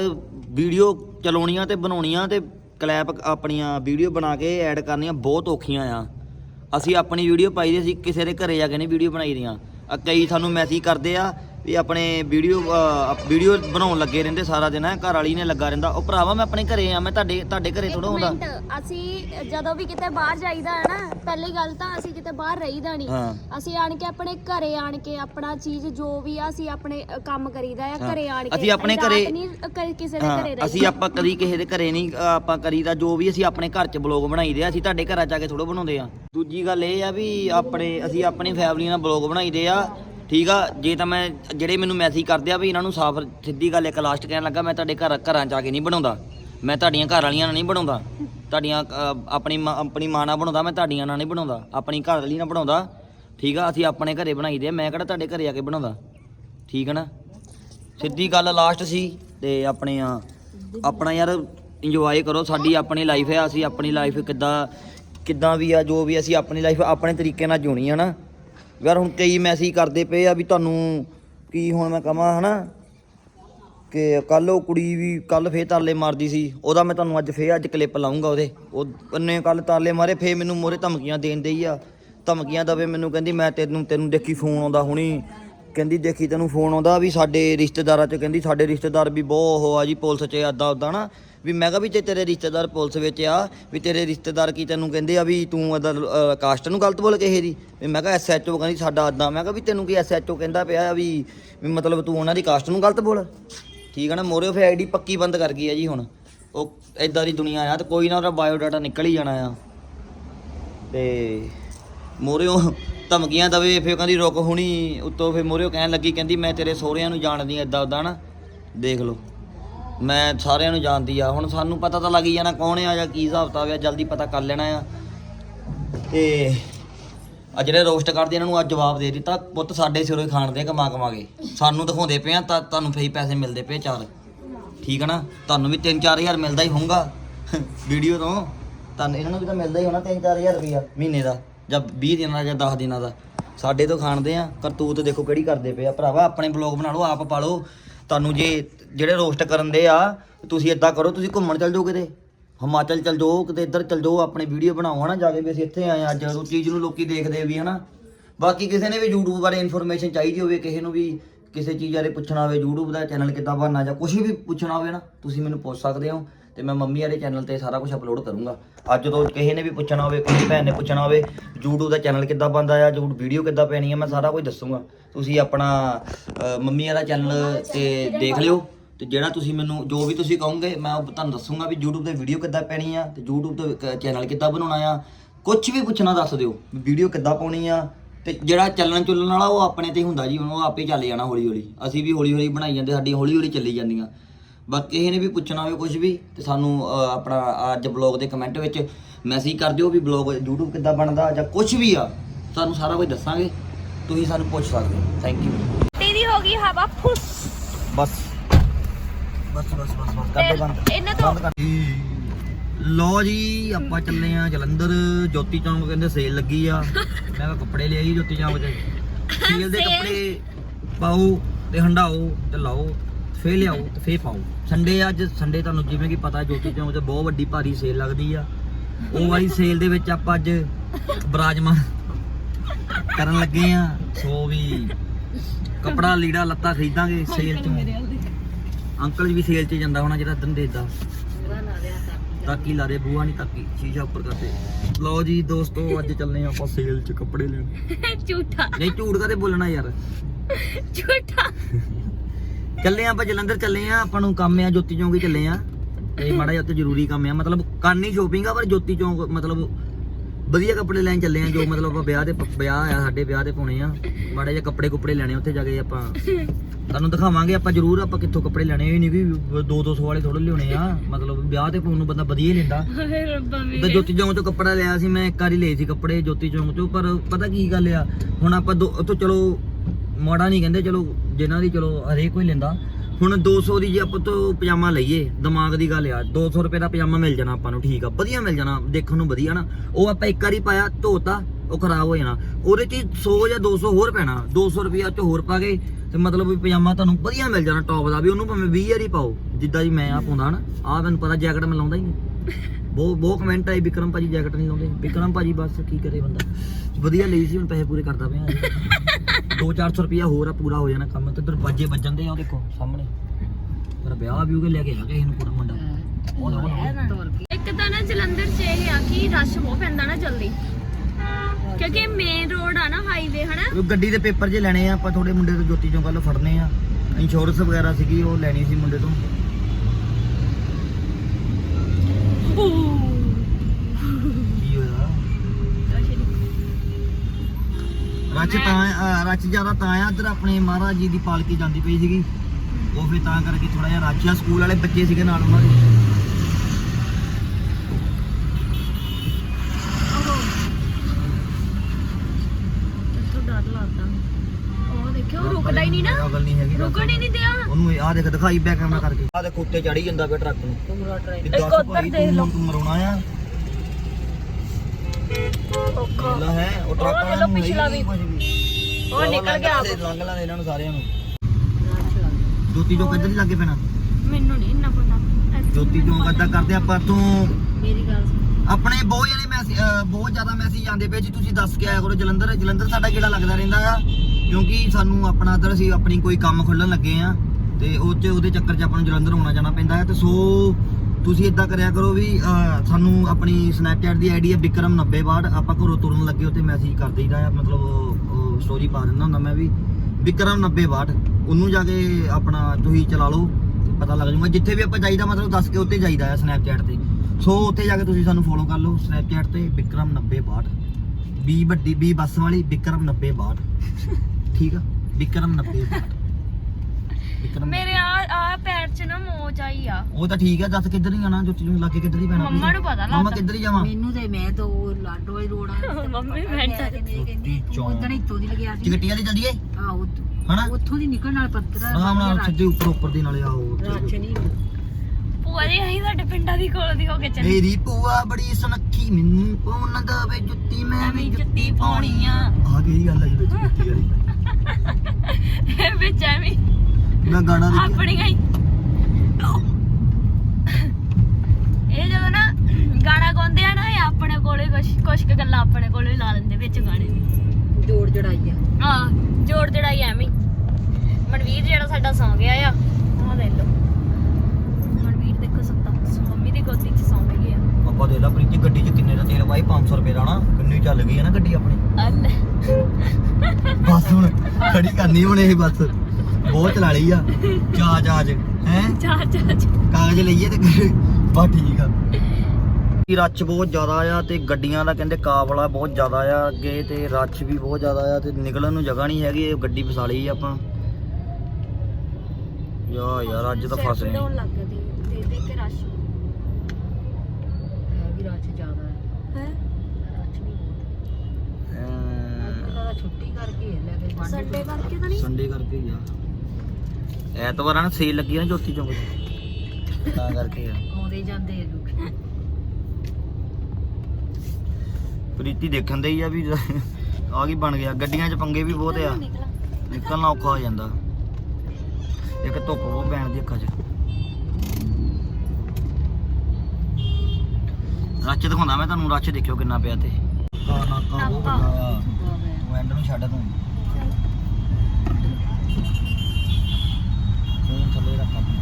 [SPEAKER 1] ਵੀਡੀਓ ਚਲਾਉਣੀਆਂ ਤੇ ਬਣਾਉਣੀਆਂ ਤੇ ਕਲੈਪ ਆਪਣੀਆਂ ਵੀਡੀਓ ਬਣਾ ਕੇ ਐਡ ਕਰਨੀਆਂ ਬਹੁਤ ਔਖੀਆਂ ਆ। ਅਸੀਂ ਆਪਣੀ ਵੀਡੀਓ ਪਾਈ ਦੀ, ਅਸੀਂ ਕਿਸੇ ਦੇ ਘਰੇ ਜਾ ਕੇ ਨਹੀਂ ਵੀਡੀਓ ਬਣਾਈ ਦੀਆਂ। ਕਈ ਸਾਨੂੰ ਮੈਸੇਜ ਕਰਦੇ ਆ ਵੀ ਆਪਣੇ ਵੀਡੀਓ ਵੀਡੀਓ ਬਣਾਉਣ ਲੱਗੇ ਰਹਿੰਦੇ ਸਾਰਾ ਦਿਨ ਘਰ ਵਾਲੀ ਨੇ ਲੱਗਾ ਰਹਿੰਦਾ। ਉਹ ਭਰਾਵਾ ਮੈਂ ਆਪਣੇ ਘਰੇ ਆ ਮੈਂ ਤੁਹਾਡੇ ਤੁਹਾਡੇ ਘਰੇ ਥੋੜਾ ਹੁੰਦਾ।
[SPEAKER 2] ਅਸੀਂ ਜਦੋਂ ਵੀ ਕਿਤੇ ਬਾਹਰ ਜਾਈਦਾ ਹੈ ਨਾ ਪਹਿਲੀ ਗੱਲ ਤਾਂ ਅਸੀਂ ਕਿਤੇ ਬਾਹਰ ਰਹੀਦਾ ਨਹੀਂ।
[SPEAKER 1] ਹਾਂ।
[SPEAKER 2] ਅਸੀਂ ਆਣ ਕੇ ਆਪਣੇ ਘਰੇ ਆਣ ਕੇ ਆਪਣਾ ਚੀਜ਼ ਜੋ ਵੀ ਆ ਅਸੀਂ ਆਪਣੇ ਕੰਮ ਕਰੀਦਾ ਆ
[SPEAKER 1] ਹਾਂ।
[SPEAKER 2] ਘਰੇ ਆਣ ਕੇ।
[SPEAKER 1] ਅਸੀਂ ਆਪਣੇ ਘਰੇ-
[SPEAKER 2] ਕਿਸੇ ਦੇ
[SPEAKER 1] ਹਾਂ
[SPEAKER 2] ਘਰੇ
[SPEAKER 1] ਅਸੀਂ ਆਪਾਂ ਕਦੀ ਕਿਸੇ ਦੇ ਘਰੇ ਨਹੀਂ ਆਪਾਂ ਕਰੀਦਾ ਜੋ ਵੀ ਅਸੀਂ ਆਪਣੇ ਘਰ 'ਚ ਬਲੌਗ ਬਣਾਈਦੇ ਆ ਅਸੀਂ ਤੁਹਾਡੇ ਘਰਾਂ ਆ ਕੇ ਥੋੜੋ ਬਣਾਉਂਦੇ ਆ। ਦੂਜੀ ਗੱਲ ਇਹ ਆ ਵੀ ਆਪਣੇ ਅਸੀਂ ਆਪਣੀ ਫੈਮਿਲੀ ਨਾਲ ਬਲੌਗ ਬਣਾਈਦੇ ਆ। ਠੀਕ ਆ, ਜੇ ਤਾਂ ਮੈਂ, ਜਿਹੜੇ ਮੈਨੂੰ ਮੈਸੇਜ ਕਰਦੇ ਆ ਵੀ ਇਹਨਾਂ ਨੂੰ ਸਾਫ਼, ਸਿੱਧੀ ਗੱਲ ਇੱਕ ਲਾਸਟ ਕਹਿਣ ਲੱਗਾ, ਮੈਂ ਤੁਹਾਡੇ ਘਰ, ਘਰਾਂ 'ਚ ਆ ਕੇ ਨਹੀਂ ਬਣਾਉਂਦਾ। ਮੈਂ ਤੁਹਾਡੀਆਂ ਘਰ ਵਾਲੀਆਂ ਨਾਲ ਨਹੀਂ ਬਣਾਉਂਦਾ। ਤੁਹਾਡੀਆਂ ਆਪਣੀ ਮਾਂ- ਆਪਣੀ ਮਾਂ ਨਾਲ ਬਣਾਉਂਦਾ, ਮੈਂ ਤੁਹਾਡੀਆਂ ਨਾਲ ਨਹੀਂ ਬਣਾਉਂਦਾ। ਆਪਣੀ ਘਰ ਵਾਲੀ ਨਾਲ ਬਣਾਉਂਦਾ। ਠੀਕ ਆ, ਅਸੀਂ ਆਪਣੇ ਘਰੇ ਬਣਾਈਦੇ ਆ, ਮੈਂ ਕਿਹੜਾ ਤੁਹਾਡੇ ਘਰੇ ਆ ਕੇ ਬਣਾਉਂਦਾ? ਠੀਕ ਹੈ ਨਾ? ਸਿੱਧੀ ਗੱਲ ਲਾਸਟ ਸੀ, ਤੇ ਆਪਣੇ ਆ, ਆਪਣਾ ਯਾਰ ਇੰਜੋਏ ਕਰੋ, ਸਾਡੀ ਆਪਣੀ ਲਾਈਫ ਹੈ ਅਸੀਂ ਆਪਣੀ ਲਾਈਫ ਕਿੱਦਾਂ ਕਿੱਦਾਂ ਵੀ ਆ, ਜੋ ਵੀ ਅਸੀਂ ਆਪਣੀ ਲਾਈਫ ਆਪਣੇ ਤਰੀਕੇ ਨਾਲ ਜਿਉਣੀ ਹੈ ਨਾ। ਯਾਰ ਹੁਣ ਕਈ ਮੈਸੇਜ ਕਰਦੇ ਪਏ ਆ ਵੀ ਤੁਹਾਨੂੰ ਕੀ ਹੁਣ ਮੈਂ ਕਹਾਂ, ਹਨਾ? ਕਿ ਕੱਲ ਉਹ ਕੁੜੀ ਵੀ ਕੱਲ ਫੇਰ ਤਾਲੇ ਮਾਰਦੀ ਸੀ, ਉਹਦਾ ਮੈਂ ਤੁਹਾਨੂੰ ਅੱਜ ਫੇਰ ਅੱਜ ਕਲਿੱਪ ਲਾਉਂਗਾ ਉਹਦੇ। ਉਹ ਉਹਨੇ ਕੱਲ ਤਾਲੇ ਮਾਰੇ, ਫੇਰ ਮੈਨੂੰ ਮੋਰੇ ਧਮਕੀਆਂ ਦੇਣ ਦੇਈ ਆ। ਧਮਕੀਆਂ ਦਵੇ ਮੈਨੂੰ, ਕਹਿੰਦੀ ਮੈਂ ਤੈਨੂੰ ਤੈਨੂੰ ਦੇਖੀ ਫੋਨ ਆਉਂਦਾ ਹੁਣੀ। ਕਹਿੰਦੀ ਦੇਖੀ ਤੈਨੂੰ ਫੋਨ ਆਉਂਦਾ ਵੀ ਸਾਡੇ ਰਿਸ਼ਤੇਦਾਰਾਂ ਚ, ਕਹਿੰਦੀ ਸਾਡੇ ਰਿਸ਼ਤੇਦਾਰ ਵੀ ਬਹੁਤ ਉਹ ਆ ਜੀ, ਪੁਲਿਸ ਚ ਏਦਾਂ ਉਦਾਂ ਨਾ ਵੀ ਮੈਂ ਕਿਹਾ ਵੀ ਜੇ ਤੇਰੇ ਰਿਸ਼ਤੇਦਾਰ ਪੁਲਿਸ ਵਿੱਚ ਆ, ਵੀ ਤੇਰੇ ਰਿਸ਼ਤੇਦਾਰ ਕੀ ਤੈਨੂੰ ਕਹਿੰਦੇ ਆ ਵੀ ਤੂੰ ਇਹਦਾ ਕਾਸਟ ਨੂੰ ਗਲਤ ਬੋਲ ਕਿਸੇ ਦੀ? ਵੀ ਮੈਂ ਕਿਹਾ ਐਸਐਚਓ ਕਹਿੰਦੀ ਸਾਡਾ ਅੱਦਾ ਮੈਂ ਕਿਹਾ ਵੀ ਤੈਨੂੰ ਕੀ ਐਸਐਚਓ ਕਹਿੰਦਾ ਪਿਆ ਵੀ ਵੀ ਮਤਲਬ ਤੂੰ ਉਹਨਾਂ ਦੀ ਕਾਸਟ ਨੂੰ ਗਲਤ ਬੋਲ? ਠੀਕ ਹੈ ਨਾ ਮੋਰੇ ਫੇ ਆਈਡੀ ਪੱਕੀ ਬੰਦ ਕਰ ਗਈ ਆ ਜੀ ਹੁਣ। ਉਹ ਇਦਾਂ ਦੀ ਦੁਨੀਆ ਆ ਤੇ ਕੋਈ ਨਾ ਉਹਦਾ ਬਾਇਓ ਡਾਟਾ ਨਿਕਲ ਹੀ ਜਾਣਾ ਆ। ਤੇ ਮੋਰਿਓ ਧਮਕੀਆਂ ਦਵੇ, ਫਿਰ ਕਹਿੰਦੀ ਰੁਕ ਹੁਣੀ, ਉੱਤੋਂ ਫਿਰ ਮੋਰਿਓ ਕਹਿਣ ਲੱਗੀ, ਕਹਿੰਦੀ ਮੈਂ ਤੇਰੇ ਸਹੁਰਿਆਂ ਨੂੰ ਜਾਣਦੀ ਆ ਇਦਾਂ ਉਦਾਂ ਨਾ। ਦੇਖ ਲਓ। ਮੈਂ ਸਾਰਿਆਂ ਨੂੰ ਜਾਣਦੀ ਆ। ਹੁਣ ਸਾਨੂੰ ਪਤਾ ਤਾਂ ਲੱਗ ਹੀ ਜਾਣਾ ਕੌਣ ਆ ਜਾਂ ਕੀ ਹਿਸਾਬ ਕਿਤਾਬ ਆ। ਜਲਦੀ ਪਤਾ ਕਰ ਲੈਣਾ ਆ। ਤੇ ਆ ਜਿਹੜੇ ਰੋਸਟ ਕਰਦੇ, ਇਹਨਾਂ ਨੂੰ ਅੱਜ ਜਵਾਬ ਦੇ ਦਿੱਤਾ। ਪੁੱਤ, ਸਾਡੇ ਸਿਰੋਂ ਹੀ ਖਾਣ ਦੇ ਕਮਾ ਕਮਾ ਕੇ। ਸਾਨੂੰ ਦਿਖਾਉਂਦੇ ਪਏ ਆ, ਤਾਂ ਤੁਹਾਨੂੰ ਫੇਰ ਪੈਸੇ ਮਿਲਦੇ ਪਏ ਚਾਰ। ਠੀਕ ਹੈ ਨਾ? ਤੁਹਾਨੂੰ ਵੀ 3-4000 ਮਿਲਦਾ ਹੀ ਹੋਊਗਾ। ਵੀਡੀਓ ਤੋਂ। ਤੁਹਾਨੂੰ ਇਹਨਾਂ ਨੂੰ ਵੀ ਤਾਂ ਮਿਲਦਾ ਹੀ ਹੋਣਾ 3-4000 ਰੁਪਇਆ ਮਹੀਨੇ ਦਾ, ਜਾਂ 20 ਦਿਨਾਂ ਦਾ, ਜਾਂ 10 ਦਿਨਾਂ ਦਾ। ਸਾਡੇ ਤੋਂ ਖਾਣਦੇ ਆ। ਕਰਤੂਤ ਦੇਖੋ ਕਿਹੜੀ ਕਰਦੇ ਪਏ ਆ। ਭਰਾਵਾ, ਆਪਣੇ ਬਲੌਗ ਬਣਾ ਲਓ, ਆਪ ਪਾ ਤੁਹਾਨੂੰ ਜੇ ਜਿਹੜੇ ਰੋਸਟ ਕਰਨ ਦੇ ਆ, ਤੁਸੀਂ ਇਦਾਂ ਕਰੋ, ਤੁਸੀਂ ਘੁੰਮਣ ਚੱਲ ਜਾਓ ਕਿਤੇ। ਹਿਮਾਚਲ ਚੱਲ ਜਾਓ, ਕਿਤੇ ਇੱਧਰ ਚੱਲ ਜਾਓ, ਆਪਣੇ ਵੀਡੀਓ ਬਣਾਓ, ਹਨਾ, ਜਾ ਕੇ ਵੀ ਅਸੀਂ ਇੱਥੇ ਆਏ ਆ ਅੱਜ। ਉਹ ਚੀਜ਼ ਨੂੰ ਲੋਕੀ ਦੇਖਦੇ ਵੀ, ਹਨਾ। ਬਾਕੀ ਕਿਸੇ ਨੇ ਵੀ YouTube ਬਾਰੇ ਇਨਫੋਰਮੇਸ਼ਨ ਚਾਹੀਦੀ ਹੋਵੇ, ਕਿਸੇ ਨੂੰ ਵੀ ਕਿਸੇ ਚੀਜ਼ ਬਾਰੇ ਪੁੱਛਣਾ ਹੋਵੇ, YouTube ਦਾ ਚੈਨਲ ਕਿੱਦਾਂ ਬਣਨਾ ਜਾਂ ਕੁਝ ਵੀ ਪੁੱਛਣਾ ਹੋਵੇ ਨਾ ਤੁਸੀਂ ਮੈਨੂੰ ਪੁੱਛ ਸਕਦੇ ਹੋ। ਤੇ ਮੈਂ ਮੰਮੀ ਵਾਲੇ ਚੈਨਲ ਤੇ ਸਾਰਾ ਕੁਝ ਅਪਲੋਡ ਕਰੂੰਗਾ। ਅੱਜ ਤੋਂ ਕਿਸੇ ਨੇ ਵੀ ਪੁੱਛਣਾ ਹੋਵੇ, ਕਿਸੇ ਭੈਣ ਨੇ ਪੁੱਛਣਾ ਹੋਵੇ, YouTube ਦਾ ਚੈਨਲ ਕਿੱਦਾਂ ਬਣਦਾ ਆ, YouTube ਵੀਡੀਓ ਕਿੱਦਾਂ ਪੈਣੀ ਆ, ਮੈਂ ਸਾਰਾ ਕੁਝ ਦੱਸੂੰਗਾ। ਤੁਸੀਂ ਆਪਣਾ ਮੰਮੀ ਵਾਲਾ ਚੈਨਲ ਤੇ ਦੇਖ ਲਿਓ ਤੇ ਜਿਹੜਾ ਤੁਸੀਂ ਮੈਨੂੰ, ਜੋ ਵੀ ਤੁਸੀਂ ਕਹੋਗੇ, ਮੈਂ ਉਹ ਤੁਹਾਨੂੰ ਦੱਸੂੰਗਾ ਵੀ YouTube ਤੇ ਵੀਡੀਓ ਕਿੱਦਾਂ ਪੈਣੀ ਆ ਤੇ YouTube ਤੇ ਚੈਨਲ ਕਿੱਦਾਂ ਬਣਾਉਣਾ ਆ। ਕੁਝ ਵੀ ਪੁੱਛਣਾ ਦੱਸ ਦਿਓ ਵੀਡੀਓ ਕਿੱਦਾਂ ਪਾਉਣੀ ਆ। ਤੇ ਜਿਹੜਾ ਚੱਲਣ ਚੁੱਲਣ ਵਾਲਾ ਉਹ ਆਪਣੇ ਤੇ ਹੁੰਦਾ ਜੀ ਹੁਣ ਉਹ ਆਪੇ ਚੱਲ ਜਾਣਾ ਹੌਲੀ ਹੌਲੀ ਅਸੀਂ ਵੀ ਹੌਲੀ ਹੌਲੀ ਬਣਾਈ ਜਾਂਦੇ, ਸਾਡੀਆਂ ਹੌਲੀ ਹੌਲੀ ਚੱਲੀ ਜਾਂਦੀਆਂ। ਬਾਕੀ ਕਿਸੇ ਨੇ ਵੀ ਪੁੱਛਣਾ ਹੋਵੇ ਕੁਝ ਵੀ ਤੇ ਸਾਨੂੰ ਅਹ, ਆਪਣਾ ਅੱਜ ਬਲੌਗ ਦੇ ਕਮੈਂਟ ਵਿੱਚ ਮੈਸੇਜ ਕਰ ਦਿਓ ਵੀ ਬਲੌਗ YouTube ਕਿੱਦਾਂ ਬਣਦਾ ਜਾਂ ਕੁਝ ਵੀ ਆ ਤੁਹਾਨੂੰ ਸਾਰਾ ਕੁਝ ਦੱਸਾਂਗੇ ਤੁਸੀਂ ਸਾਨੂੰ ਪੁੱਛ ਸਕਦੇ ਹੋ। ਥੈਂਕ ਯੂ
[SPEAKER 2] ਦੀਦੀ ਹੋ ਗਈ ਹਵਾ ਫੁੱਸ।
[SPEAKER 1] ਬਸ। ਬਸ ਬਸ ਬਸ ਬਸ। ਕਰ ਦੇ ਬੰਦ।
[SPEAKER 2] ਇਹਨਾਂ ਤੋਂ
[SPEAKER 1] ਬੰਦ ਕਰ। ਲੋ ਜੀ ਆਪਾਂ ਚੱਲੇ ਆ ਜਲੰਧਰ। ਜੋਤੀ ਚੌਂਕ ਕਹਿੰਦੇ ਸੇਲ ਲੱਗੀ ਆ। ਮੈਂ ਕਿਹਾ ਕੱਪੜੇ ਲਿਆਈ ਜੋਤੀ ਚੌਂਕ 'ਚ। ਸੇਲ ਦੇ ਕੱਪੜੇ ਪਾਓ ਤੇ ਹੰਡਾਓ ਤੇ ਲਾਓ। ਫੇਰ ਲਿਆਓ ਤੇ ਫੇਰ ਪਾਓ। ਸੰਡੇ ਅੱਜ ਸੰਡੇ ਤੁਹਾਨੂੰ ਜਿਵੇਂ ਕਿ ਪਤਾ ਜੋਤੀ ਚੌਂਕ 'ਚ ਬਹੁਤ ਵੱਡੀ ਭਾਰੀ ਸੇਲ ਲੱਗਦੀ ਆ। ਉਹ ਵਾਲੀ ਸੇਲ ਦੇ ਵਿੱਚ ਆਪਾਂ ਅੱਜ ਬਰਾਜਮਾਨ ਕਰਨ ਲੱਗੇ ਆ। ਸੋ ਵੀ ਕਪੜਾ ਲੀੜਾ ਲੱਤਾ ਖਰੀਦਾਂਗੇ ਸੇਲ 'ਚੋਂ। ਅੰਕਲ ਜੀ ਵੀ ਸੇਲ 'ਚ ਜਾਂਦਾ ਹੋਣਾ ਜਿਹੜਾ ਦੰਦੇ ਦਾ ਤਾਕੀ। ਲਾ ਦੇ ਬੂਆ ਨਹੀਂ ਤਾਕੀ ਸ਼ੀਸ਼ਾ ਉੱਪਰ ਕਰਦੇ ਲਓ ਜੀ ਦੋਸਤੋ ਅੱਜ ਚੱਲਨੇ ਆਪਾਂ ਸੇਲ 'ਚ ਕੱਪੜੇ ਲੈਣ।
[SPEAKER 2] ਝੂਠਾ।
[SPEAKER 1] ਨਹੀਂ ਝੂਠ ਕਾਤੇ ਬੋਲਣਾ ਯਾਰ?
[SPEAKER 2] ਝੂਠਾ।
[SPEAKER 1] ਚੱਲੇ ਆਪਾਂ ਜਲੰਧਰ ਚੱਲੇ ਆ ਆਪਾਂ ਨੂੰ ਕੰਮ ਆ ਜੋਤੀ ਚੌਂਕ ਹੀ ਚੱਲੇ ਆ। ਤੇ ਮਾੜਾ ਜਿਹਾ ਉੱਤੇ ਜ਼ਰੂਰੀ ਕੰਮ ਆ ਮਤਲਬ ਕਰਨੀ ਸ਼ੋਪਿੰਗ ਆ ਪਰ ਜੋਤੀ ਚੌਂਕ ਮਤਲਬ ਵਧੀਆ ਕੱਪੜੇ ਲੈਣ ਚੱਲੇ ਆ ਜੋ ਮਤਲਬ ਆਪਾਂ ਵਿਆਹ ਦੇ ਵਿਆਹ ਆ ਸਾਡੇ ਵਿਆਹ ਦੇ ਪਾਉਣੇ ਆ। ਮਾੜੇ ਜਿਹੇ ਕੱਪੜੇ ਕੁੱਪੜੇ ਲੈਣੇ ਉੱਥੇ ਜਾ ਕੇ ਆਪਾਂ ਤੁਹਾਨੂੰ ਦਿਖਾਵਾਂਗੇ ਆਪਾਂ ਜ਼ਰੂਰ ਆਪਾਂ ਕਿੱਥੋਂ ਕੱਪੜੇ ਲੈਣੇ ਇਹ ਨਹੀਂ ਵੀ 2-200 ਵਾਲੇ ਥੋੜੇ ਲਿਆਉਣੇ ਆ ਮਤਲਬ ਵਿਆਹ ਤੇ ਪਾਉਣ ਨੂੰ ਬੰਦਾ ਵਧੀਆ ਹੀ ਲੈਂਦਾ।
[SPEAKER 2] ਹਾਏ ਰੱਬਾ
[SPEAKER 1] ਤੇ ਜੋਤੀ ਚੌਂਕ ਤੋਂ ਕੱਪੜਾ ਲਿਆ ਸੀ ਮੈਂ ਇੱਕ ਵਾਰੀ ਲਏ ਸੀ ਕੱਪੜੇ ਜੋਤੀ ਚੌਂਕ ਤੋਂ ਪਰ ਪਤਾ ਕੀ ਗੱਲ ਆ ਹੁਣ ਆਪਾਂ ਉੱਥੋਂ ਚਲੋ ਮਾੜਾ ਨਹੀਂ ਕਹਿੰਦੇ, ਚਲੋ ਜਿਨ੍ਹਾਂ ਦੀ ਚਲੋ ਹਰੇਕ ਕੋਈ ਲੈਂਦਾ। ਹੁਣ 200 ਦੀ ਜੇ ਆਪਾਂ ਤੋਂ ਪਜਾਮਾ ਲਈਏ, ਦਿਮਾਗ ਦੀ ਗੱਲ ਆ 200 ਰੁਪਏ ਦਾ ਪਜਾਮਾ ਮਿਲ ਜਾਣਾ ਆਪਾਂ ਨੂੰ, ਠੀਕ ਆ, ਵਧੀਆ ਮਿਲ ਜਾਣਾ, ਦੇਖਣ ਨੂੰ ਵਧੀਆ ਨਾ। ਉਹ ਆਪਾਂ ਇੱਕ ਵਾਰੀ ਪਾਇਆ, ਧੋਤਾ, ਉਹ ਖਰਾਬ ਹੋ ਜਾਣਾ। ਉਹਦੇ 'ਚ 100 ਜਾਂ 200 ਹੋਰ ਪੈਣਾ 200 ਰੁਪਿਆ ਚ ਹੋਰ ਪਾ ਕੇ, ਤੇ ਮਤਲਬ ਵੀ ਪਜਾਮਾ ਤੁਹਾਨੂੰ ਵਧੀਆ ਮਿਲ ਜਾਣਾ ਟੌਪ ਦਾ ਵੀ, ਉਹਨੂੰ ਭਾਵੇਂ 20 ਵਾਰੀ ਪਾਓ, ਜਿੱਦਾਂ ਜੀ ਮੈਂ ਆ ਪਾਉਂਦਾ ਨਾ ਆ ਮੈਨੂੰ ਪਤਾ, ਜੈਕਟ ਮੈਂ ਲਾਉਂਦਾ ਹੀ ਨਹੀਂ। ਬਹੁਤ ਬਹੁਤ ਕਮੈਂਟ ਆਏ ਵਿਕਰਮ ਭਾਜੀ ਜੈਕਟ ਨਹੀਂ ਲਾਉਂਦੇ। ਵਿਕਰਮ ਭਾਜੀ ਬਸ ਕੀ ਕਰੇ ਬੰਦਾ। ਵਧੀਆ ਲਈ ਸੀ ਹੁਣ ਪੈਸੇ ਪੂਰੇ ਕਰਦਾ ਪਿਆ। 2-400 ਰੁਪਿਆ ਹੋਰ ਆ ਪੂਰਾ ਹੋ ਜਾਣਾ ਕੰਮ। ਤੇ ਦਰਵਾਜੇ ਵੱਜਣ ਦੇ ਆ ਉਹ ਦੇਖੋ ਸਾਹਮਣੇ। ਪਰ ਵਿਆਹ ਵੀ ਉਹ ਲੈ ਕੇ ਆ ਗਿਆ ਇਹਨੂੰ ਕੁੜਾ ਮੁੰਡਾ। ਉਹ ਦੇਖੋ ਨਾ।
[SPEAKER 2] ਇੱਕ ਤਾਂ ਨਾ ਜਲੰਧਰ 'ਚ ਇਹ ਆ ਕਿ ਰਸ਼ ਬਹੁਤ ਪੈਂਦਾ ਨਾ ਜਲਦੀ। ਕਿਉਂਕਿ ਮੇਨ ਰੋਡ ਆ ਨਾ ਹਾਈਵੇ ਹਨਾ?
[SPEAKER 1] ਗੱਡੀ ਦੇ ਪੇਪਰ ਜੇ ਲੈਣੇ ਆ ਆਪਾਂ ਥੋੜੇ ਮੁੰਡੇ ਤੋਂ ਜੋਤੀ ਚੋਂ ਕੱਲ ਫੜਨੇ ਆ। ਇੰਸ਼ੋਰੈਂਸ ਵਗੈਰਾ ਸੀਗੀ ਉਹ ਲੈਣੀ ਸੀ ਮੁੰਡੇ ਤੋਂ। ਕੀ ਹੋਇਆ ਰੱਚ ਤਾਂ ਅਹ ਰੱਚ ਜ਼ਿਆਦਾ ਤਾਂ ਆ ਇੱਧਰ ਆਪਣੇ ਮਹਾਰਾਜ ਜੀ ਦੀ ਪਾਲਕੀ ਜਾਂਦੀ ਪਈ ਸੀਗੀ। ਉਹ ਫਿਰ ਤਾਂ ਕਰਕੇ ਥੋੜਾ ਜਿਹਾ ਰੱਛ ਆ ਸਕੂਲ ਵਾਲੇ ਬੱਚੇ ਸੀਗੇ ਨਾਲ ਉਹਨਾਂ ਦੇ।
[SPEAKER 2] ਡਰ ਲੱਗਦਾ। ਉਹ ਦੇਖਿਓ ਰੁਕਦਾ ਹੀ ਨਹੀਂ ਨਾ।
[SPEAKER 1] ਅਗਲ ਨਹੀਂ ਹੈਗੀ।
[SPEAKER 2] ਰੁਕਣ ਹੀ ਨਹੀਂ ਦਿਆ।
[SPEAKER 1] ਉਹਨੂੰ ਆ ਦੇਖ ਦਿਖਾਈ ਬੈਕ ਕੈਮਰਾ ਕਰਕੇ। ਆ ਦੇਖ ਉੱਤੇ ਚੜੀ ਜਾਂਦਾ ਪਿਆ ਟਰੱਕ ਨੂੰ।
[SPEAKER 3] ਤੁਮਰਾ ਟ੍ਰੇਨ
[SPEAKER 1] ਵੀ
[SPEAKER 2] ਇੱਕ
[SPEAKER 1] ਦੱਸ
[SPEAKER 2] ਉੱਧਰ
[SPEAKER 1] ਭਾਈ
[SPEAKER 2] ਦੇਖ
[SPEAKER 1] ਤੂੰ
[SPEAKER 2] ਲਓ।
[SPEAKER 1] ਹੁਣ ਤੂੰ ਮਰਾਉਣਾ ਆ?
[SPEAKER 2] ਔਖਾ
[SPEAKER 1] ਲੈ ਹੈ ਉਹ ਟਰੱਕ
[SPEAKER 2] ਉਹ
[SPEAKER 1] ਨੂੰ
[SPEAKER 2] ਦੇਖੋ ਪਿਛਲਾ
[SPEAKER 1] ਵੀ
[SPEAKER 2] ਉਹ ਨਿਕਲ ਗਿਆ ਆਪ।
[SPEAKER 1] ਲੰਘ ਲਾਂ ਇਹਨਾਂ ਨੂੰ ਸਾਰਿਆਂ ਨੂੰ। ਜੋਤੀ ਚੌਂਕ ਇੱਧਰ ਹੀ ਲੱਗੇ ਪੈਣਾ?
[SPEAKER 2] ਮੈਨੂੰ ਨਹੀਂ ਇੰਨਾ ਪਤਾ।
[SPEAKER 1] ਜੋਤੀ ਚੌਂਕ ਅੱਦਾ ਕਰਦੇ ਆਪਾਂ ਤੋਂ
[SPEAKER 3] ਮੇਰੀ ਗੱਲ ਸੁਣ।
[SPEAKER 1] ਆਪਣੇ ਬਹੁਤ ਜਣੇ ਮੈਸੇਜ ਬਹੁਤ ਜ਼ਿਆਦਾ ਮੈਸੇਜ ਆਉਂਦੇ ਪਏ ਜੀ ਤੁਸੀਂ ਦੱਸ ਕੇ ਆਇਆ ਕਰੋ। ਜਲੰਧਰ ਜਲੰਧਰ ਸਾਡਾ ਕਿਹੜਾ ਲੱਗਦਾ ਰਹਿੰਦਾ ਆ ਕਿਉਂਕਿ ਸਾਨੂੰ ਆਪਣਾ ਇੱਧਰ ਅਸੀਂ ਆਪਣੀ ਕੋਈ ਕੰਮ ਖੋਲਣ ਲੱਗੇ ਆ। ਤੇ ਉਹ ਚ ਉਹਦੇ ਚੱਕਰ 'ਚ ਆਪਾਂ ਨੂੰ ਜਲੰਧਰ ਆਉਣਾ ਜਾਣਾ ਪੈਂਦਾ ਹੈ ਤੇ ਸੋ ਤੁਸੀਂ ਇਦਾਂ ਕਰਿਆ ਕਰੋ ਵੀ ਸਾਨੂੰ ਆਪਣੀ ਸਨੈਪਚੈਟ ਦੀ ਆਈਡੀ ਹੈ ਵਿਕਰਮ 9062 ਆਪਾਂ ਘਰੋਂ ਤੁਰਨ ਲੱਗੇ ਉੱਤੇ ਮੈਸੇਜ ਕਰ ਦਈਦਾ ਆ ਮਤਲਬ ਸਟੋਰੀ ਪਾ ਦਿੰਦਾ ਹੁੰਦਾ ਮੈਂ ਵੀ। ਵਿਕਰਮ 9062 ਉਹਨੂੰ ਜਾ ਕੇ ਆਪਣਾ ਤੁਸੀਂ ਚਲਾ ਲਓ ਪਤਾ ਲੱਗ ਜੂਗਾ ਜਿੱਥੇ ਵੀ ਆਪਾਂ ਜਾਈਦਾ, ਮਤਲਬ ਦੱਸ ਕੇ ਉੱਤੇ ਜਾਈਦਾ ਆ ਸਨੈਪਚੈਟ ਤੇ। ਸੋ ਉੱਥੇ ਜਾ ਕੇ ਤੁਸੀਂ ਸਾਨੂੰ ਫੋਲੋ ਕਰ ਲਓ ਸਨੈਪਚੈਟ ਤੇ ਵਿਕਰਮ 9062 ਬੀ ਵੱਡੀ ਬੀ ਬੱਸ ਵਾਲੀ, ਵਿਕਰਮ 9062 ਠੀਕ ਆ? ਵਿਕਰਮ 9062 ਵਿਕਰਮ
[SPEAKER 2] ਮੇਰੇ ਆ ਆ ਪੈਰ 'ਚ ਨਾ ਮੋਚ ਆਈ ਆ।
[SPEAKER 1] ਉਹ ਤਾਂ ਠੀਕ ਆ ਦੱਸ ਕਿੱਧਰ ਹੀ ਜਾਣਾ ਜੁੱਤੀ ਨੂੰ ਲੱਗੇ ਕਿੱਧਰ ਹੀ ਪੈਣਾ
[SPEAKER 2] ਮੰਮਾ ਨੂੰ ਪਤਾ
[SPEAKER 1] ਮੰਮਾ
[SPEAKER 2] ਲੱਗਦਾ।
[SPEAKER 1] ਕਿੱਧਰ ਹੀ ਜਾਵਾਂ?
[SPEAKER 3] ਮੈਨੂੰ ਤੇ ਮੈਂ ਤਾਂ ਉਹ ਲਾਡੋ ਵਾਲੀ ਰੋਡ ਆ।
[SPEAKER 2] ਮੰਮੀ ਮੈਂ ਤਾਂ-
[SPEAKER 1] ਜੁੱਤੀ ਚੌਂ
[SPEAKER 3] ਉਦੋਂ ਇੱਥੋਂ ਦੀ ਲਗਿਆ ਸੀ।
[SPEAKER 1] ਚਿਕਟੀਆਂ ਦੀ ਚੱਲੀਏ?
[SPEAKER 3] ਆ
[SPEAKER 1] ਹਨਾ?
[SPEAKER 3] ਉੱਥੋਂ ਦੀ ਨਿਕਲਣ ਨਾਲ ਪੱਤਰ
[SPEAKER 1] ਆਰਾਮ ਨਾਲ ਸਿੱਧੇ ਉੱਪਰ ਉੱਪਰ ਦੀ ਨਾਲੇ ਆਓ।
[SPEAKER 3] ਰਾਛ ਨਹੀਂ
[SPEAKER 2] ਭੂਆ ਜੀ ਅਸੀਂ ਤੁਹਾਡੇ ਪਿੰਡਾਂ ਦੀ ਕੋਲ ਦੀ ਹੋ ਕੇ ਚੱਲੇ
[SPEAKER 1] ਮੇਰੀ ਭੂਆ ਬੜੀ ਸੁਨੱਖੀ ਮੈਨੂੰ ਪਾਉਣ ਦਵੇ ਜੁੱਤੀ ਮੈਂ ਵੀ ਜੁੱਤੀ ਪਾਉਣੀ ਆ। ਆ। ਗਈ ਗੱਲ ਆਈ ਵਿੱਚ ਜੁੱਤੀ ਵਾਲੀ।
[SPEAKER 2] ਇਹ ਵਿੱਚ ਐਵੇਂ
[SPEAKER 1] ਮੈਂ ਗਾਣਾ ਦੇਖਿਆ
[SPEAKER 2] ਆਪਣੀ ਗਈ। ਇਹ ਜਦੋਂ ਨਾ ਗਾਣਾ ਗਾਉਂਦੇ ਆ ਨਾ ਇਹ ਆਪਣੇ ਕੋਲੇ ਕੁਛ ਕੁਛ ਕੁ ਗੱਲਾਂ ਆਪਣੇ ਕੋਲੇ ਲਾ ਲੈਂਦੇ ਵਿੱਚ ਗਾਣੇ ਦੀ।
[SPEAKER 3] ਜੋੜ ਜੜਾਈ ਆ।
[SPEAKER 2] ਆ ਜੋੜ ਜੜਾਈ ਐਵੇਂ ਹੀ। ਮਨਵੀਰ ਜਿਹੜਾ ਸਾਡਾ ਸੌਂ ਗਿਆ ਆ ਉਹ ਦੇਖ ਲਓ। ਮਨਵੀਰ ਦੇਖੋ ਸੁੱਤਾ ਮੰਮੀ ਦੀ ਗੋਦੀ 'ਚ ਸੌਂ ਗਿਆ
[SPEAKER 1] ਆਪਾਂ ਦੇ ਲਾ ਪ੍ਰੀਤੀ ਗੱਡੀ 'ਚ ਕਿੰਨੇ ਦਾ ਤੇਲ ਪਾਈ 500 ਰੁਪਏ ਦਾ ਨਾ ਕਿੰਨੀ ਚੱਲ ਗਈ ਹੈ ਨਾ ਗੱਡੀ ਆਪਣੀ। ਬਸ ਹੁਣ ਖੜੀ ਕਰਨੀ ਹੁਣ ਇਹ ਬਸ। ਬਹੁਤ ਚਲਾ ਲਈ ਆ। ਜਾ ਜਾ ਚ ਹੈ?
[SPEAKER 2] ਚਾ ਚਾ ਚਾ।
[SPEAKER 1] ਕਾਗਜ਼ ਲਈਏ ਤੇ ਬਸ ਠੀਕ ਆ। ਕੀ ਰੱਛ ਬਹੁਤ ਜ਼ਿਆਦਾ ਆ ਤੇ ਗੱਡੀਆਂ ਦਾ ਕਹਿੰਦੇ ਕਾਫਲਾ ਬਹੁਤ ਜ਼ਿਆਦਾ ਆ ਅੱਗੇ ਤੇ ਰੱਛ ਵੀ ਬਹੁਤ ਜ਼ਿਆਦਾ ਆ ਤੇ ਨਿਕਲਣ ਨੂੰ ਜਗ੍ਹਾ ਨਹੀਂ ਹੈਗੀ ਇਹ ਗੱਡੀ ਫਸਾ ਲਈ ਆਪਾਂ। ਯਾ ਯਾਰ ਅੱਜ ਤਾਂ ਫਸ ਗਏ।
[SPEAKER 2] ਹੋਣ ਲੱਗ ਗਈ ਦੇ ਦੇ ਕੇ ਰਸ਼।
[SPEAKER 3] ਹੈ ਵੀ ਰਾਛ ਜ਼ਿਆਦਾ ਹੈ
[SPEAKER 2] ਹੈ?
[SPEAKER 3] ਰਾਛ ਵੀ
[SPEAKER 1] ਅਮ,
[SPEAKER 3] ਦਾ ਛੁੱਟੀ ਕਰਕੇ ਲੈ ਕੇ ਬੰਦ
[SPEAKER 2] ਸੰਡੇ ਕਰਕੇ ਤਾਂ ਨਹੀਂ?
[SPEAKER 1] ਸੰਡੇ ਕਰਕੇ ਆ। ਐਤਵਾਰ ਨਾ ਸੇਲ ਲੱਗੀ ਨਾ ਜੋਤੀ ਚੌਂਕ ਤੇ ਤਾਂ ਕਰਕੇ ਆ।
[SPEAKER 3] ਆਉਂਦੇ ਜਾਂਦੇ ਆ ਲੋਕ।
[SPEAKER 1] ਪ੍ਰੀਤੀ ਦੇਖਣ ਦੇ ਹੀ ਆ ਵੀ ਆ ਕੀ ਬਣ ਗਿਆ। ਗੱਡੀਆਂ 'ਚ ਪੰਗੇ ਵੀ ਬਹੁਤ ਆ।
[SPEAKER 2] ਨਿਕਲਾ
[SPEAKER 1] ਨਿਕਲਣਾ ਔਖਾ ਹੋ ਜਾਂਦਾ। ਇੱਕ ਧੁੱਪ ਬਹੁਤ ਪੈਣ ਦੀ ਅੱਖਾਂ 'ਚ। ਰੱਛ ਦਿਖਾਉਂਦਾ ਮੈਂ ਤੁਹਾਨੂੰ ਰੱਛ ਦੇਖਿਓ ਕਿੰਨਾ ਪਿਆ ਤੇ। ਕਾ ਨਾ ਕਾ ਉਹ
[SPEAKER 2] ਨਾਪਾ।
[SPEAKER 1] ਬੰਦਾ ਆ ਤੂੰ ਐਂਡ ਨੂੰ ਛੱਡ ਤੂੰ ਫੋਨ ਥੱਲੇ ਰੱਖ ਆਪਣਾ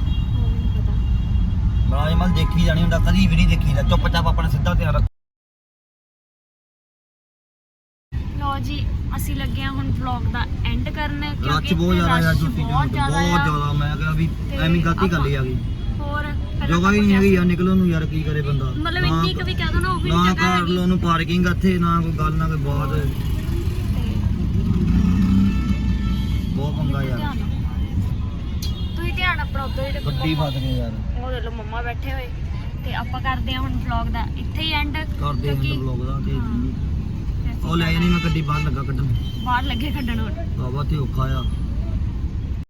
[SPEAKER 1] ਮਲਾਜਮਲ ਦੇਖੀ ਜਾਣੀ ਹੁੰਦਾ ਕਦੀ ਵੀ ਨਹੀਂ ਦੇਖੀ ਦਾ ਚੁੱਪਚਾਪ ਆਪਣਾ ਸਿੱਧਾ ਧਿਆਨ ਰੱਖ।
[SPEAKER 2] ਲੋ ਜੀ ਅਸੀਂ ਲੱਗੇ ਹਾਂ ਹੁਣ ਵਲੌਗ ਦਾ ਐਂਡ ਕਰਨ
[SPEAKER 1] ਰੱਛ ਬਹੁਤ ਜ਼ਿਆਦਾ ਯਾਰ ਜੁੱਤੀ
[SPEAKER 2] ਬਹੁਤ ਜ਼ਿਆਦਾ
[SPEAKER 1] ਮੈਂ ਕਿਹਾ ਵੀ ਐਵੇਂ ਗਲਤੀ ਕਰ ਲਈ ਆ ਗਈ
[SPEAKER 2] ਹੋਰ
[SPEAKER 1] ਜਗ੍ਹਾ ਹੀ ਨਹੀਂ ਹੈਗੀ ਯਾਰ ਨਿਕਲਣ ਨੂੰ ਯਾਰ ਕੀ ਕਰੇ ਬੰਦਾ।
[SPEAKER 2] ਮਤਲਬ
[SPEAKER 1] ਨਾ-
[SPEAKER 2] ਇੰਨੀ ਕੁ ਵੀ ਕਹਿ ਦੋ ਨਾ ਉਹ ਵੀ
[SPEAKER 1] ਨਾ
[SPEAKER 2] ਜਗ੍ਹਾ
[SPEAKER 1] ਕਾਰ
[SPEAKER 2] ਹੈਗੀ।
[SPEAKER 1] ਲੋ ਨੂੰ ਪਾਰਕਿੰਗ ਇੱਥੇ ਨਾ ਕੋਈ ਗੱਲ ਨਾ ਕੋਈ ਬਾਤ। ਬਹੁਤ ਪੰਗਾ ਯਾਰ।
[SPEAKER 2] ਆਪਣਾ ਉਧਰ
[SPEAKER 1] ਫਸ ਗਈ ਯਾਰ।
[SPEAKER 2] ਉਹ ਦੇ ਲੋ ਮੰਮਾ ਬੈਠੇ ਹੋਏ। ਤੇ ਆਪਾਂ ਕਰਦੇ ਹਾਂ ਹੁਣ ਵਲੌਗ ਦਾ। ਇੱਥੇ ਹੀ ਐਂਡ
[SPEAKER 1] ਕਰਦੇ ਹਾਂ ਬਲੌਗ ਦਾ ਤੇ
[SPEAKER 2] ਹਾਂ।
[SPEAKER 1] ਉਹ ਲੈ ਜਾਣੀ ਮੈਂ ਗੱਡੀ ਬਾਹਰ ਲੱਗਾ ਕੱਢਣ।
[SPEAKER 2] ਬਾਹਰ ਲੱਗੇ ਕੱਢਣ ਹੁਣ।
[SPEAKER 1] ਬਾਬਾ ਤੇ ਔਖਾ ਆ।